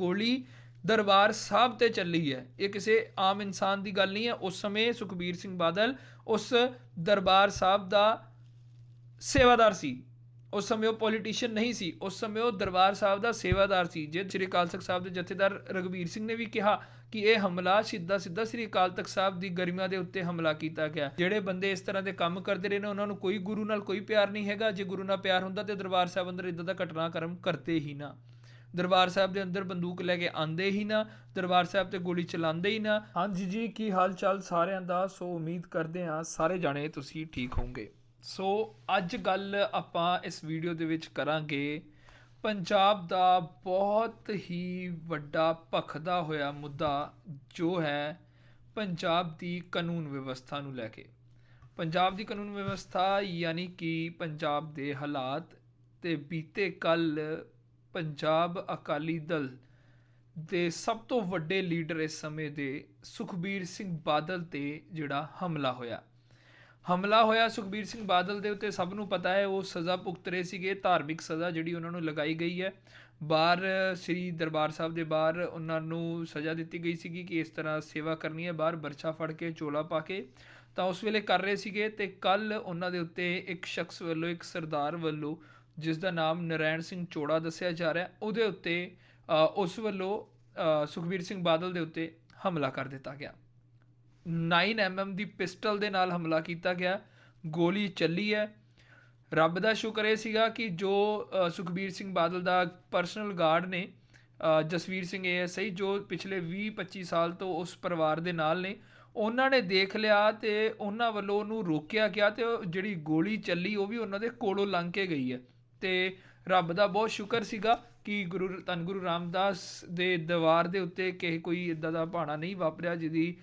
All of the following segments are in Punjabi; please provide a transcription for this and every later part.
ਗੋਲੀ ਦਰਬਾਰ ਸਾਹਿਬ ਤੇ ਚੱਲੀ ਹੈ। ਇਹ ਕਿਸੇ ਆਮ ਇਨਸਾਨ ਦੀ ਗੱਲ ਨਹੀਂ ਹੈ। ਉਸ ਸਮੇਂ ਸੁਖਬੀਰ ਸਿੰਘ ਬਾਦਲ ਉਸ ਦਰਬਾਰ ਸਾਹਿਬ ਦਾ ਸੇਵਾਦਾਰ ਸੀ। ਉਸ ਸਮੇਂ ਉਹ ਪੋਲੀਟੀਸ਼ੀਅਨ ਨਹੀਂ ਸੀ। ਉਸ ਸਮੇਂ ਉਹ ਦਰਬਾਰ ਸਾਹਿਬ ਦਾ ਸੇਵਾਦਾਰ ਸੀ। ਜੇ ਸ੍ਰੀ ਅਕਾਲ ਤਖਤ ਸਾਹਿਬ ਦੇ ਜਥੇਦਾਰ ਰਗਵੀਰ ਸਿੰਘ ਨੇ ਵੀ ਕਿਹਾ ਕਿ ਇਹ ਹਮਲਾ ਸਿੱਧਾ ਸਿੱਧਾ ਸ੍ਰੀ ਅਕਾਲ ਤਖਤ ਸਾਹਿਬ ਦੀ ਗਰਮੀਆਂ ਦੇ ਉੱਤੇ ਹਮਲਾ ਕੀਤਾ ਗਿਆ। ਜਿਹੜੇ ਬੰਦੇ ਇਸ ਤਰ੍ਹਾਂ ਦੇ ਕੰਮ ਕਰਦੇ ਰਹੇ ਨੇ, ਉਹਨਾਂ ਨੂੰ ਕੋਈ ਗੁਰੂ ਨਾਲ ਕੋਈ ਪਿਆਰ ਨਹੀਂ ਹੈਗਾ। ਜੇ ਗੁਰੂ ਨਾਲ ਪਿਆਰ ਹੁੰਦਾ ਤੇ ਦਰਬਾਰ ਸਾਹਿਬ ਅੰਦਰ ਇਦਾਂ ਦਾ ਘਟਨਾਕ੍ਰਮ ਕਰਤੇ ਹੀ ਨਾ। ਦਰਬਾਰ ਸਾਹਿਬ ਦੇ ਅੰਦਰ ਬੰਦੂਕ ਲੈ ਕੇ ਆਂਦੇ ਹੀ ਨਾ ਦਰਬਾਰ ਸਾਹਿਬ ਤੇ ਗੋਲੀ ਚਲਾਉਂਦੇ ਹੀ ਨਾ। ਹਾਂਜੀ ਜੀ ਕੀ ਹਾਲ ਚਾਲ ਸਾਰਿਆਂ ਦਾ? ਸੋ ਉਮੀਦ ਕਰਦੇ ਹਾਂ ਸਾਰੇ ਜਾਣੇ ਤੁਸੀਂ ਠੀਕ ਹੋਵੋਗੇ। ਸੋ ਅੱਜ ਗੱਲ ਆਪਾਂ ਇਸ ਵੀਡੀਓ ਦੇ ਵਿੱਚ ਕਰਾਂਗੇ। ਪੰਜਾਬ ਦਾ ਬਹੁਤ ਹੀ ਵੱਡਾ ਭਖਦਾ ਹੋਇਆ ਮੁੱਦਾ ਜੋ ਹੈ ਪੰਜਾਬ ਦੀ ਕਾਨੂੰਨ ਵਿਵਸਥਾ ਨੂੰ ਲੈ ਕੇ। ਪੰਜਾਬ ਦੀ ਕਾਨੂੰਨ ਵਿਵਸਥਾ ਯਾਨੀ ਕਿ ਪੰਜਾਬ ਦੇ ਹਾਲਾਤ ਤੇ ਬੀਤੇ ਕੱਲ ਪੰਜਾਬ ਅਕਾਲੀ ਦਲ ਦੇ ਸਭ ਤੋਂ ਵੱਡੇ ਲੀਡਰ ਇਸ ਸਮੇਂ ਦੇ ਸੁਖਬੀਰ ਸਿੰਘ ਬਾਦਲ ਤੇ ਜਿਹੜਾ ਹਮਲਾ ਹੋਇਆ। ਹਮਲਾ ਹੋਇਆ ਸੁਖਬੀਰ ਸਿੰਘ ਬਾਦਲ ਦੇ ਉੱਤੇ ਸਭ ਨੂੰ ਪਤਾ ਹੈ, ਉਹ ਸਜ਼ਾ ਭੁਗਤ ਰਹੇ ਸੀਗੇ, ਧਾਰਮਿਕ ਸਜ਼ਾ ਜਿਹੜੀ ਉਹਨਾਂ ਨੂੰ ਲਗਾਈ ਗਈ ਹੈ। ਬਾਹਰ, ਸ੍ਰੀ ਦਰਬਾਰ ਸਾਹਿਬ ਦੇ ਬਾਹਰ ਉਹਨਾਂ ਨੂੰ ਸਜ਼ਾ ਦਿੱਤੀ ਗਈ ਸੀਗੀ ਕਿ ਇਸ ਤਰ੍ਹਾਂ ਸੇਵਾ ਕਰਨੀ ਹੈ। ਬਾਹਰ ਬਰਛਾ ਫੜ ਕੇ, ਚੋਲਾ ਪਾ ਕੇ ਤਾਂ ਉਸ ਵੇਲੇ ਕਰ ਰਹੇ ਸੀਗੇ ਤੇ ਕੱਲ ਉਹਨਾਂ ਦੇ ਉੱਤੇ ਇੱਕ ਸ਼ਖਸ ਵੱਲੋਂ, ਇੱਕ ਸਰਦਾਰ ਵੱਲੋਂ ਜਿਸ ਦਾ ਨਾਮ ਨਰੈਣ ਸਿੰਘ ਚੋੜਾ ਦੱਸਿਆ ਜਾ ਰਿਹਾ ਉਹਦੇ ਉੱਤੇ ਉਸ ਵੱਲੋਂ ਸੁਖਬੀਰ ਸਿੰਘ ਬਾਦਲ ਦੇ ਉੱਤੇ ਹਮਲਾ ਕਰ ਦਿੱਤਾ ਗਿਆ। 9mm ਦੀ ਪਿਸਟਲ ਦੇ ਨਾਲ ਹਮਲਾ ਕੀਤਾ ਗਿਆ। ਗੋਲੀ ਚੱਲੀ ਹੈ। ਰੱਬ ਦਾ ਸ਼ੁਕਰ ਇਹ ਸੀਗਾ ਕਿ ਜੋ ਸੁਖਬੀਰ ਸਿੰਘ ਬਾਦਲ ਦਾ ਪਰਸਨਲ ਗਾਰਡ ਨੇ ਜਸਵੀਰ ਸਿੰਘ ਏਐਸਆਈ ਜੋ ਪਿਛਲੇ 20-25 ਸਾਲ ਤੋਂ ਉਸ ਪਰਿਵਾਰ ਦੇ ਨਾਲ ਨੇ, ਉਹਨਾਂ ਨੇ ਦੇਖ ਲਿਆ ਤੇ ਉਹਨਾਂ ਵੱਲੋਂ ਉਹਨੂੰ ਰੋਕਿਆ ਗਿਆ ਤੇ ਜਿਹੜੀ ਗੋਲੀ ਚੱਲੀ ਉਹ ਵੀ ਉਹਨਾਂ ਦੇ ਕੋਲੋਂ ਲੰਘ ਕੇ ਗਈ ਹੈ। ਤੇ ਰੱਬ ਦਾ ਬਹੁਤ ਸ਼ੁਕਰ ਸੀਗਾ ਕਿ ਗੁਰੂ ਧੰਨ ਗੁਰੂ ਰਾਮਦਾਸ ਦੇ ਦੀਵਾਰ ਦੇ ਉੱਤੇ ਕਿਸੇ ਕੋਈ ਇਦਾਂ ਦਾ ਭਾਣਾ ਨਹੀਂ ਵਾਪਰਿਆ, ਜਿਹਦੀ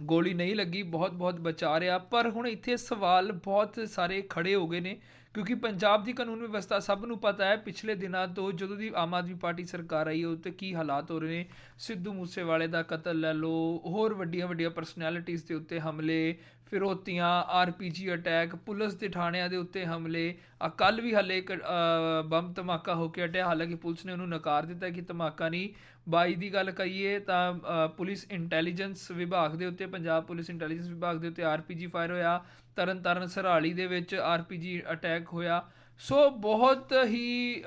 ਗੋਲੀ ਨਹੀਂ ਲੱਗੀ ਬਹੁਤ ਬਹੁਤ ਬਚਾ ਰਿਹਾ। ਪਰ ਹੁਣ ਇੱਥੇ ਸਵਾਲ ਬਹੁਤ ਸਾਰੇ ਖੜੇ ਹੋ ਗਏ ਨੇ, ਕਿਉਂਕਿ ਪੰਜਾਬ ਦੀ ਕਾਨੂੰਨ ਵਿਵਸਥਾ ਸਭ ਨੂੰ ਪਤਾ ਹੈ, ਪਿਛਲੇ ਦਿਨਾਂ ਤੋਂ ਜਦੋਂ ਦੀ ਆਮ ਆਦਮੀ ਪਾਰਟੀ ਸਰਕਾਰ ਆਈ ਉਹ 'ਤੇ ਕੀ ਹਾਲਾਤ ਹੋ ਰਹੇ ਨੇ, ਸਿੱਧੂ ਮੂਸੇਵਾਲੇ ਦਾ ਕਤਲ ਲੈ ਲਓ, ਹੋਰ ਵੱਡੀਆਂ ਵੱਡੀਆਂ ਪਰਸਨੈਲਿਟੀਜ਼ ਦੇ ਉੱਤੇ ਹਮਲੇ ਫਿਰੋਤੀਆਂ ਆਰਪੀਜੀ ਅਟੈਕ ਪੁਲਿਸ ਦੇ ਥਾਣਿਆਂ ਦੇ ਉੱਤੇ ਹਮਲੇ। ਆ ਕੱਲ ਵੀ ਹਲੇ ਇੱਕ ਬੰਬ ਧਮਾਕਾ ਹੋ ਕੇ ਹਟਿਆ। ਹਾਲਾਂਕਿ ਪੁਲਿਸ ਨੇ ਉਹਨੂੰ ਨਕਾਰ ਦਿੱਤਾ ਕਿ ਧਮਾਕਾ ਨਹੀਂ। ਬਾਈ ਦੀ ਗੱਲ ਕਹੀਏ ਤਾਂ ਪੁਲਿਸ ਇੰਟੈਲੀਜੈਂਸ ਵਿਭਾਗ ਦੇ ਉੱਤੇ, ਪੰਜਾਬ ਪੁਲਿਸ ਇੰਟੈਲੀਜੈਂਸ ਵਿਭਾਗ ਦੇ ਉੱਤੇ ਆਰਪੀਜੀ ਫਾਇਰ ਹੋਇਆ। ਤਰਨ ਤਾਰਨ ਸਰਾਲੀ ਦੇ ਵਿੱਚ ਆਰਪੀਜੀ ਅਟੈਕ ਹੋਇਆ। ਸੋ ਬਹੁਤ ਹੀ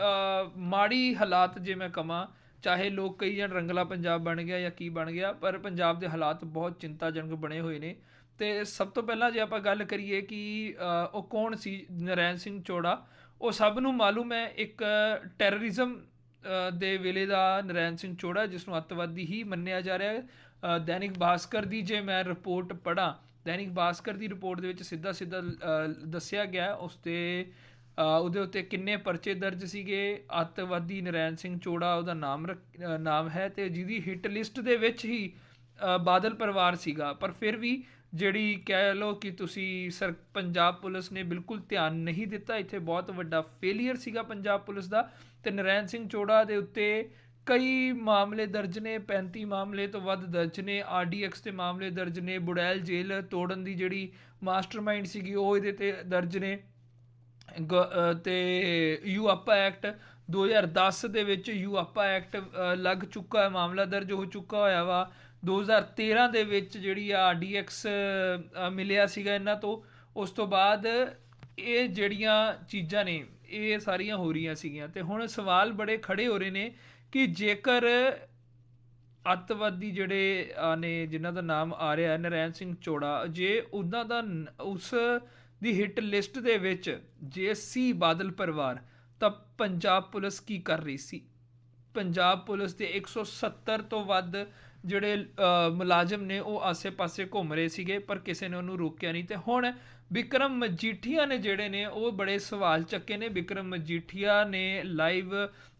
ਮਾੜੀ ਹਾਲਾਤ ਜੇ ਮੈਂ ਕਮਾਂ ਚਾਹੇ ਲੋਕ ਕਈ ਜਣ ਰੰਗਲਾ ਪੰਜਾਬ ਬਣ ਗਿਆ ਜਾਂ ਕੀ ਬਣ ਗਿਆ, ਪਰ ਪੰਜਾਬ ਦੇ ਹਾਲਾਤ ਬਹੁਤ ਚਿੰਤਾਜਨਕ ਬਣੇ ਹੋਏ ਨੇ। ਤੇ ਸਭ ਤੋਂ ਪਹਿਲਾਂ ਜੇ ਆਪਾਂ ਗੱਲ ਕਰੀਏ ਕਿ ਉਹ ਕੌਣ ਸੀ? ਨਰੈਣ ਸਿੰਘ ਚੋੜਾ। ਉਹ ਸਭ ਨੂੰ ਮਾਲੂਮ ਹੈ ਇੱਕ ਟੈਰਰਿਜ਼ਮ ਦੇ ਵੇਲੇ ਦਾ ਨਰੈਣ ਸਿੰਘ ਚੋੜਾ, ਜਿਸ ਨੂੰ ਅੱਤਵਾਦੀ ਹੀ ਮੰਨਿਆ ਜਾ ਰਿਹਾ ਹੈ। ਦੈਨਿਕ ਭਾਸਕਰ ਦੀ ਜੇ ਮੈਂ ਰਿਪੋਰਟ ਪੜਾਂ ਦੈਨਿਕ ਭਾਸਕਰ ਦੀ ਰਿਪੋਰਟ ਦੇ ਵਿੱਚ ਸਿੱਧਾ ਸਿੱਧਾ ਦੱਸਿਆ ਗਿਆ ਉਸ ਤੇ ਉਹਦੇ ਉੱਤੇ ਕਿੰਨੇ ਪਰਚੇ ਦਰਜ ਸੀਗੇ? ਅੱਤਵਾਦੀ ਨਰੈਣ ਸਿੰਘ ਚੋੜਾ ਉਹਦਾ ਨਾਮ ਰੱਖ- ਨਾਮ ਹੈ ਤੇ ਜਿਹਦੀ ਹਿੱਟ ਲਿਸਟ ਦੇ ਵਿੱਚ ਹੀ ਬਾਦਲ ਪਰਿਵਾਰ ਸੀਗਾ। ਪਰ ਫਿਰ ਵੀ ਜਿਹੜੀ ਕਹਿ ਲਓ ਕਿ ਤੁਸੀਂ ਸਰ ਪੰਜਾਬ ਪੁਲਿਸ ਨੇ ਬਿਲਕੁਲ ਧਿਆਨ ਨਹੀਂ ਦਿੱਤਾ। ਇੱਥੇ ਬਹੁਤ ਵੱਡਾ ਫੇਲਿਅਰ ਸੀਗਾ ਪੰਜਾਬ ਪੁਲਿਸ ਦਾ ਤੇ ਨਰੈਣ ਸਿੰਘ ਚੋੜਾ ਦੇ ਉੱਤੇ ਕਈ ਮਾਮਲੇ ਦਰਜ ਨੇ 35 ਮਾਮਲੇ ਤੋਂ ਵੱਧ ਦਰਜ ਨੇ ਆਰਡੀਐਕਸ 'ਤੇ ਮਾਮਲੇ ਦਰਜ ਨੇ ਬੁੜੈਲ ਜੇਲ੍ਹ ਤੋੜਨ ਦੀ ਜਿਹੜੀ ਮਾਸਟਰਮਾਈਂਡ ਸੀਗੀ ਉਹ ਇਹਦੇ ਤੇ ਦਰਜ ਨੇ। ਗ- ਅ, ਤੇ ਯੂ ਆਪਾ ਐਕਟ 2010 ਦੇ ਵਿੱਚ ਯੂ ਆਪਾ ਐਕਟ ਲੱਗ ਚੁੱਕਾ ਹੈ ਮਾਮਲਾ ਦਰਜ ਹੋ ਚੁੱਕਾ ਹੋਇਆ ਵਾ। 2013 ਦੇ ਵਿੱਚ ਜਿਹੜੀ ਆ ਆਰਡੀਐਕਸ ਮਿਲਿਆ ਸੀਗਾ ਇਹਨਾਂ ਤੋਂ, ਉਸ ਤੋਂ ਬਾਅਦ ਇਹ ਜਿਹੜੀਆਂ ਚੀਜ਼ਾਂ ਨੇ, ਇਹ ਸਾਰੀਆਂ ਹੋ ਰਹੀਆਂ ਸੀਗੀਆਂ। ਤੇ ਹੁਣ ਸਵਾਲ ਬੜੇ ਖੜੇ ਹੋ ਰਹੇ ਨੇ ਕਿ ਜੇਕਰ ਅੱਤਵਾਦੀ ਜਿਹੜੇ ਆ ਨੇ ਜਿਨ੍ਹਾਂ ਦਾ ਨਾਮ ਆ ਰਿਹਾ ਹੈ, ਨਰੈਣ ਸਿੰਘ ਚੋੜਾ, ਜੇ ਉਹਨਾਂ ਦਾ ਨ- ਉਸ ਦੀ ਹਿੱਟ ਲਿਸਟ ਦੇ ਵਿੱਚ ਜੇ ਸੀ ਬਾਦਲ ਪਰਿਵਾਰ, ਤਾਂ ਪੰਜਾਬ ਪੁਲਿਸ ਕੀ ਕਰ ਰਹੀ ਸੀ? ਪੰਜਾਬ ਪੁਲਿਸ ਦੇ 170 ਤੋਂ ਵੱਧ ਜਿਹੜੇ ਮੁਲਾਜ਼ਮ ਨੇ ਉਹ ਆਸੇ-ਪਾਸੇ ਘੁੰਮ ਰਹੇ ਸੀਗੇ, ਪਰ ਕਿਸੇ ਨੇ ਉਹਨੂੰ ਰੋਕਿਆ ਨਹੀਂ। ਤੇ ਹੁਣ ਵਿਕਰਮ ਮਜੀਠੀਆ ਨੇ ਜਿਹੜੇ ਨੇ, ਉਹ ਬੜੇ ਸਵਾਲ ਚੱਕੇ ਨੇ। ਵਿਕਰਮ ਮਜੀਠੀਆ ਨੇ ਲਾਈਵ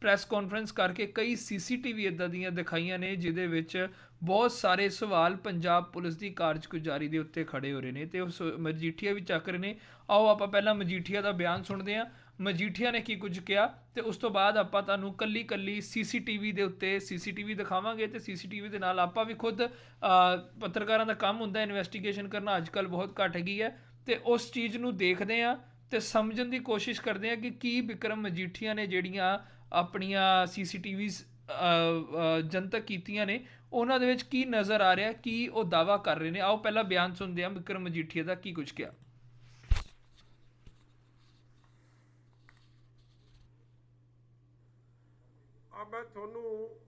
ਪ੍ਰੈਸ ਕਾਨਫਰੰਸ ਕਰਕੇ ਕਈ ਸੀਸੀਟੀਵੀ ਇਦਾਂ ਦੀਆਂ ਦਿਖਾਈਆਂ ਨੇ, ਜਿਹਦੇ ਵਿੱਚ ਬਹੁਤ ਸਾਰੇ ਸਵਾਲ ਪੰਜਾਬ ਪੁਲਿਸ ਦੀ ਕਾਰਜਗੁਜ਼ਾਰੀ ਦੇ ਉੱਤੇ ਖੜੇ ਹੋ ਰਹੇ ਨੇ। ਤੇ ਉਸ ਮਜੀਠੀਆ ਵੀ ਚੱਕ ਰਹੇ ਨੇ। ਆਓ ਆਪਾਂ ਪਹਿਲਾਂ ਮਜੀਠੀਆ ਦਾ ਬਿਆਨ ਸੁਣਦੇ ਹਾਂ। ਮਜੀਠੀਆ ਨੇ ਕੀ ਕੁਝ ਕਿਹਾ ਤੇ ਉਸ ਤੋਂ ਬਾਅਦ ਆਪਾਂ ਤੁਹਾਨੂੰ ਕੱਲੀ ਕੱਲੀ ਸੀਸੀਟੀਵੀ ਦੇ ਉੱਤੇ ਸੀਸੀਟੀਵੀ ਦਿਖਾਵਾਂਗੇ ਤੇ ਸੀਸੀਟੀਵੀ ਦੇ ਨਾਲ ਆਪਾਂ ਵੀ ਖੁਦ ਪੱਤਰਕਾਰਾਂ ਦਾ ਕੰਮ ਹੁੰਦਾ ਇਨਵੈਸਟੀਗੇਸ਼ਨ ਕਰਨਾ ਅੱਜ ਕੱਲ ਬਹੁਤ ਘੱਟ ਗਈ ਹੈ ਤੇ ਉਸ ਚੀਜ਼ ਨੂੰ ਦੇਖਦੇ ਆ ਤੇ ਸਮਝਣ ਦੀ ਕੋਸ਼ਿਸ਼ ਕਰਦੇ ਆ ਕਿ ਕੀ ਵਿਕਰਮ ਮਜੀਠੀਆ ਨੇ ਜਿਹੜੀਆਂ ਆਪਣੀਆਂ ਸੀਸੀਟੀਵੀਜ਼ ਅ, ਅ, ਜਨਤਕ ਕੀਤੀਆਂ ਨੇ ਉਹਨਾਂ ਦੇ ਵਿੱਚ ਕੀ ਨਜ਼ਰ ਆ ਰਿਹਾ ਕੀ ਉਹ ਦਾਵਾ ਕਰ ਰਹੇ ਨੇ। ਆਓ ਪਹਿਲਾਂ ਬਿਆਨ ਸੁਣਦੇ ਹਾਂ ਵਿਕਰਮ ਮਜੀਠੀਆ ਦਾ ਕੀ ਕੁਝ ਕਿਹਾ। ਮੈਂ ਤੁਹਾਨੂੰ,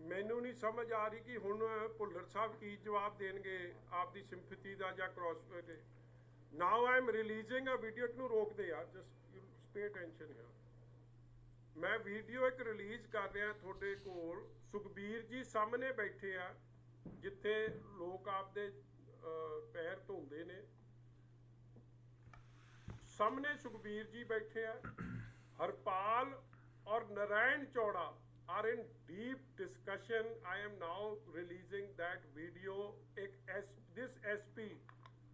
ਮੈਨੂੰ ਨਹੀਂ ਸਮਝ ਆ ਰਹੀ ਕਿ ਹੁਣ ਭੁੱਲਰ ਸਾਹਿਬ ਕੀ ਜਵਾਬ ਦੇਣਗੇ ਆਪਦੀ ਸਿੰਪਥੀ ਦਾ ਜਾਂ ਕ੍ਰਾਸ ਦੇ। Now I am releasing uh video ਨੂੰ ਰੋਕਦੇ ਆ ਜਸਟ ਪੇ ਅਟੈਂਸ਼ਨ ਹੈ ਮੈਂ ਵੀਡੀਓ ਇੱਕ ਰਿਲੀਜ਼ ਕਰ ਰਿਹਾ ਤੁਹਾਡੇ ਕੋਲ। ਸੁਖਬੀਰ ਜੀ ਸਾਹਮਣੇ ਬੈਠੇ ਆ, ਜਿੱਥੇ ਲੋਕ ਆਪਦੇ ਪੈਰ ਧੋਂਦੇ ਨੇ। ਸਾਹਮਣੇ ਸੁਖਬੀਰ ਜੀ ਬੈਠੇ ਆ, Harpal or Narayan Choda are in deep discussion. I am now releasing that video. This SP,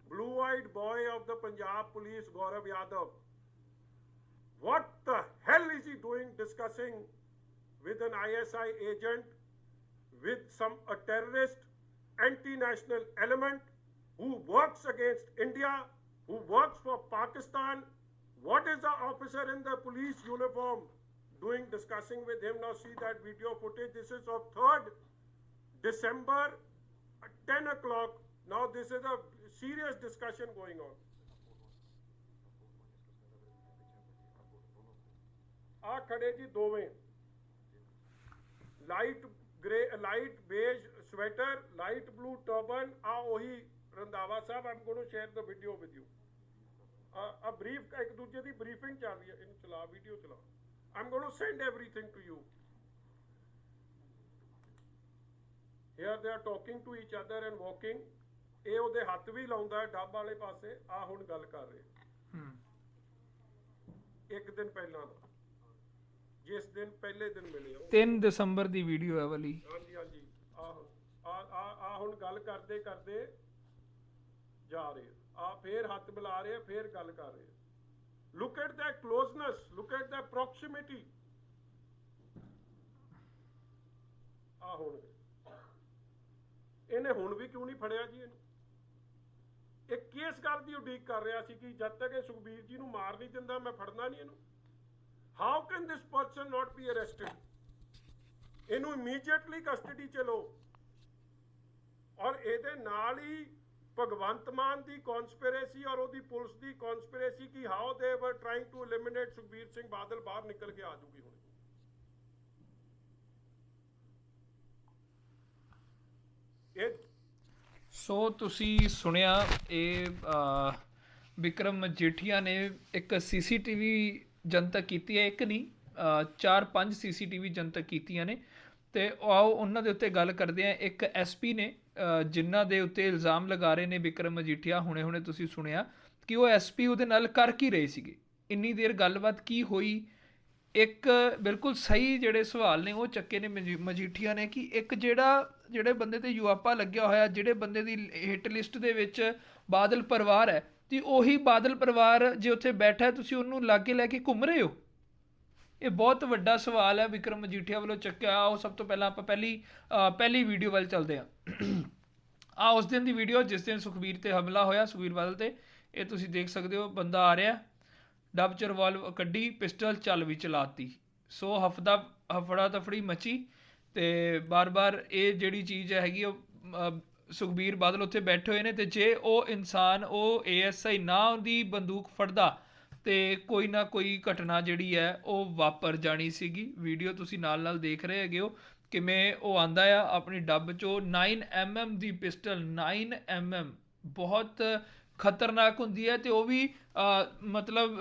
blue-eyed boy of the Punjab police, Gaurav Yadav. What the hell is he doing discussing with an ISI agent, with some a terrorist, anti-national element who works against India, who works for Pakistan? What is the officer in the police uniform doing discussing with him? Now see that video footage. This is of 3rd December at 10 o'clock. Now this is a serious discussion going on. ਆ ਖੜੇ ਜੀ ਦੋਵੇਂ light grey light beige sweater light blue turban ਆ ਉਹੀ Randhawa sahib I'm going to share the video with you a brief ਇੱਕ ਦੂਜੇ ਦੀ ਬਰੀਫਿੰਗ ਚੱਲ ਰਹੀ ਹੈ ਇਹਨੂੰ ਚਲਾ ਵੀਡੀਓ ਚਲਾ I'm going to send everything to you. Here they are talking to each other and walking. ਇਹ ਉਹਦੇ ਹੱਥ ਵੀ ਲਾਉਂਦਾ ਹੈ ਡੱਬ ਵਾਲੇ ਪਾਸੇ। ਆ ਹੁਣ ਗੱਲ ਕਰ ਰਹੇ। ਹੂੰ। ਇੱਕ ਦਿਨ ਪਹਿਲਾਂ ਦਾ। ਜਿਸ ਦਿਨ ਪਹਿਲੇ ਦਿਨ ਮਿਲੇ 3 ਦਸੰਬਰ ਦੀ ਵੀਡੀਓ ਹੈ ਵਾਲੀ। ਹਾਂਜੀ ਹਾਂਜੀ। ਆ ਆ ਆ ਹੁਣ ਗੱਲ ਕਰਦੇ ਕਰਦੇ ਜਾ ਰਹੇ। ਆ ਫੇਰ ਹੱਥ ਬੁਲਾ ਰਹੇ ਫੇਰ ਗੱਲ ਕਰ ਰਹੇ। ਆ look at the closeness look at the ਆ ਹੁਣ ਇਹਨੇ ਹੁਣ ਵੀ ਕਿਉਂ ਨਹੀਂ ਫੜਿਆ ਜੀ ਇਹਨੂੰ? ਇਹ ਕਿਸ ਗੱਲ ਦੀ ਉਡੀਕ ਕਰ ਰਿਹਾ ਸੀ ਕਿ ਜਦ ਤੱਕ ਇਹ ਸੁਖਬੀਰ ਜੀ ਨੂੰ ਮਾਰ ਨਹੀਂ ਦਿੰਦਾ, ਮੈਂ ਫੜਨਾ ਨਹੀਂ ਇਹਨੂੰ? How can this person not be arrested ਇਹਨੂੰ ਇਮੀਡੀਏਟਲੀ ਕਸਟਡੀ ਚ ਲਓ। ਔਰ ਇਹਦੇ ਨਾਲ ਹੀ ਭਗਵੰਤ ਮਾਨ ਦੀ ਕਨਸਪੀਰੇਸੀ ਔਰ ਉਹਦੀ ਪੁਲਿਸ ਦੀ ਕਨਸਪੀਰੇਸੀ ਕਿ? How they were trying to eliminate Sukhbir Singh Badal ਬਾਹਰ ਨਿਕਲ ਕੇ ਆ ਜੂਗੀ ਹੁਣ। ਇਹ ਸੋ ਤੁਸੀਂ ਸੁਣਿਆ ਇਹ ਅ, ਵਿਕਰਮ ਮਜੀਠੀਆ ਨੇ ਇੱਕ ਸੀਸੀਟੀਵੀ ਜਨਤਕ ਕੀਤੀ ਹੈ ਇੱਕ ਨਹੀਂ ਚਾਰ ਪੰਜ ਸੀਸੀਟੀਵੀ ਜਨਤਕ ਕੀਤੀਆਂ ਨੇ। ਤੇ ਆਓ ਉਹਨਾਂ ਦੇ ਉੱਤੇ ਗੱਲ ਕਰਦੇ ਆ ਇੱਕ ਐਸਪੀ ਨੇ ਜਿਨ੍ਹਾਂ ਦੇ ਉੱਤੇ ਇਲਜ਼ਾਮ ਲਗਾ ਰਹੇ ਨੇ ਵਿਕਰਮ ਮਜੀਠੀਆ, ਹੁਣੇ-ਹੁਣੇ ਤੁਸੀਂ ਸੁਣਿਆ ਕਿ ਉਹ ਐਸਪੀ ਉਹਦੇ ਨਾਲ ਕਰ ਕੀ ਰਹੇ ਸੀਗੇ? ਇੰਨੀ ਦੇਰ ਗੱਲਬਾਤ ਕੀ ਹੋਈ? ਇੱਕ ਬਿਲਕੁਲ ਸਹੀ ਜਿਹੜੇ ਸਵਾਲ ਨੇ ਉਹ ਚੱਕੇ ਨੇ ਮਜੀ- ਮਜੀਠੀਆ ਨੇ ਕਿ ਇੱਕ ਜਿਹੜਾ, ਜਿਹੜੇ ਬੰਦੇ ਤੇ ਯੂਆਪਾ ਲੱਗਿਆ ਹੋਇਆ, ਜਿਹੜੇ ਬੰਦੇ ਦੀ ਹਿੱਟ ਲਿਸਟ ਦੇ ਵਿੱਚ ਬਾਦਲ ਪਰਿਵਾਰ ਹੈ, ਤੇ ਉਹੀ ਬਾਦਲ ਪਰਿਵਾਰ ਜੇ ਉੱਥੇ ਬੈਠਾ ਤੁਸੀਂ ਉਹਨੂੰ ਲਾਗੇ ਲੈ ਕੇ ਘੁੰਮ ਰਹੇ ਹੋ? ਇਹ ਬਹੁਤ ਵੱਡਾ ਸਵਾਲ ਹੈ ਵਿਕਰਮ ਮਜੀਠੀਆ ਵੱਲੋਂ ਚੱਕਿਆ ਉਹ ਸਭ ਤੋਂ ਪਹਿਲਾਂ ਆਪਾਂ ਪਹਿਲੀ ਪਹਿਲੀ ਵੀਡੀਓ ਵੱਲ ਚੱਲਦੇ ਹਾਂ। ਆ ਉਸ ਦਿਨ ਦੀ ਵੀਡੀਓ ਜਿਸ ਦਿਨ ਸੁਖਬੀਰ ਤੇ ਹਮਲਾ ਹੋਇਆ, ਸੁਖਬੀਰ ਬਾਦਲ ਤੇ, ਇਹ ਤੁਸੀਂ ਦੇਖ ਸਕਦੇ ਹੋ, ਬੰਦਾ ਆ ਰਿਹਾ। ਡੱਬ ਚ ਰਿਵਾਲਵ ਕੱਢੀ, ਪਿਸਟਲ ਚੱਲ ਵੀ ਚਲਾਤੀ। ਸੋ ਹਫਦਾ ਹਫੜਾ ਤਫੜੀ ਮਚੀ ਤੇ ਬਾਰ-ਬਾਰ ਇਹ ਜਿਹੜੀ ਚੀਜ਼ ਹੈਗੀ ਉਹ ਸੁਖਬੀਰ ਬਾਦਲ ਉੱਥੇ ਬੈਠੇ ਹੋਏ ਨੇ ਤੇ ਜੇ ਉਹ ਇਨਸਾਨ, ਉਹ ਏਐਸਆਈ ਨਾ ਉਹਦੀ ਬੰਦੂਕ ਫੜਦਾ ਤੇ ਕੋਈ ਨਾ ਕੋਈ ਘਟਨਾ ਜਿਹੜੀ ਹੈ ਉਹ ਵਾਪਰ ਜਾਣੀ ਸੀਗੀ। ਵੀਡੀਓ ਤੁਸੀਂ ਨਾਲ-ਨਾਲ ਦੇਖ ਰਹੇ ਹੈਗੇ ਹੋ। ਕਿਵੇਂ ਉਹ ਆਂਦਾ ਆ ਆਪਣੀ ਡੱਬ ਚੋਂ 9mm ਦੀ ਪਿਸਟਲ 9mm ਬਹੁਤ ਖਤਰਨਾਕ ਹੁੰਦੀ ਹੈ ਤੇ ਉਹ ਵੀ ਮਤਲਬ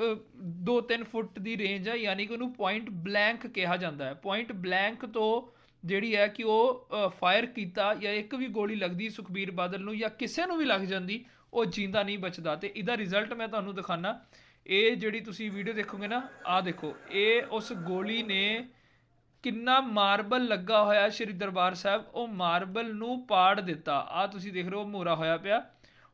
2-3 ਫੁੱਟ ਦੀ ਰੇਂਜ ਹੈ ਯਾਨੀ ਕਿ ਉਹਨੂੰ ਪੁਆਇੰਟ ਬਲੈਂਕ ਕਿਹਾ ਜਾਂਦਾ ਹੈ। ਪੁਆਇੰਟ ਬਲੈਂਕ ਤੋਂ ਜਿਹੜੀ ਹੈ ਕਿ ਉਹ ਫਾਇਰ ਕੀਤਾ ਜਾਂ ਇੱਕ ਵੀ ਗੋਲੀ ਲੱਗਦੀ ਸੁਖਬੀਰ ਬਾਦਲ ਨੂੰ ਜਾਂ ਕਿਸੇ ਨੂੰ ਵੀ ਲੱਗ ਜਾਂਦੀ, ਉਹ ਜਿੰਦਾ ਨਹੀਂ ਬਚਦਾ। ਤੇ ਇਹਦਾ ਰਿਜ਼ਲਟ ਮੈਂ ਤੁਹਾਨੂੰ ਦਿਖਾਣਾ ਇਹ ਜਿਹੜੀ ਤੁਸੀਂ ਵੀਡੀਓ ਦੇਖੋਗੇ ਨਾ, ਆਹ ਦੇਖੋ, ਇਹ ਉਸ ਗੋਲੀ ਨੇ ਕਿੰਨਾ ਮਾਰਬਲ ਲੱਗਾ ਹੋਇਆ ਸ਼੍ਰੀ ਦਰਬਾਰ ਸਾਹਿਬ, ਉਹ ਮਾਰਬਲ ਨੂੰ ਪਾੜ ਦਿੱਤਾ। ਆ ਤੁਸੀਂ ਦੇਖ ਰਹੇ ਹੋ ਮੋਰਾ ਹੋਇਆ ਪਿਆ।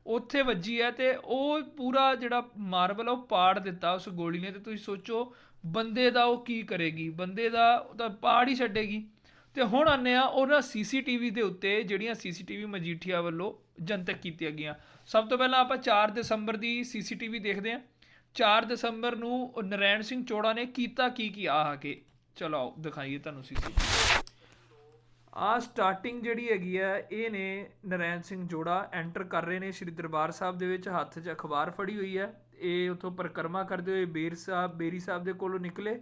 ਉੱਥੇ ਵੱਜੀ ਹੈ ਤੇ ਉਹ ਪੂਰਾ ਜਿਹੜਾ ਮਾਰਬਲ ਉਹ ਪਾੜ ਦਿੱਤਾ ਉਸ ਗੋਲੀ ਨੇ। ਤੇ ਤੁਸੀਂ ਸੋਚੋ, ਬੰਦੇ ਦਾ ਉਹ ਕੀ ਕਰੇਗੀ? ਬੰਦੇ ਦਾ ਉਹ ਤਾਂ ਪਾੜ ਹੀ ਛੱਡੇਗੀ। ਤੇ ਹੁਣ ਆਨੇ ਆ ਉਹਨਾਂ ਸੀਸੀਟੀਵੀ ਦੇ ਉੱਤੇ, ਜਿਹੜੀਆਂ ਸੀਸੀਟੀਵੀ ਮਜੀਠੀਆ ਵੱਲੋਂ ਜਨਤਕ ਕੀਤੀਆਂ ਗਈਆਂ। ਸਭ ਤੋਂ ਪਹਿਲਾਂ ਆਪਾਂ 4 ਦਸੰਬਰ ਦੀ ਸੀਸੀਟੀਵੀ ਦੇਖਦੇ ਹਾਂ। 4 ਦਸੰਬਰ ਨੂੰ ਉਹ ਨਰੈਣ ਸਿੰਘ ਚੋੜਾ ਨੇ ਕੀਤਾ ਕੀ ਕੀ? ਆ ਕੇ। ਚਲੋ ਦਿਖਾਈਏ ਤੁਹਾਨੂੰ ਸੀਸੀ ਆ ਸਟਾਰਟਿੰਗ ਜਿਹੜੀ ਹੈਗੀ ਆ, ਇਹ ਨੇ ਨਰੈਣ ਸਿੰਘ ਜੋੜਾ ਐਂਟਰ ਕਰ ਰਹੇ ਨੇ ਸ਼੍ਰੀ ਦਰਬਾਰ ਸਾਹਿਬ ਦੇ ਵਿੱਚ। ਹੱਥ 'ਚ ਅਖਬਾਰ ਫੜੀ ਹੋਈ ਹੈ ਇਹ ਉਥੋਂ ਪਰਿਕਰਮਾ ਕਰਦੇ ਹੋਏ ਬੇਰ ਸਾਹਿਬ, ਬੇਰੀ ਸਾਹਿਬ ਦੇ ਕੋਲੋਂ ਨਿਕਲੇ।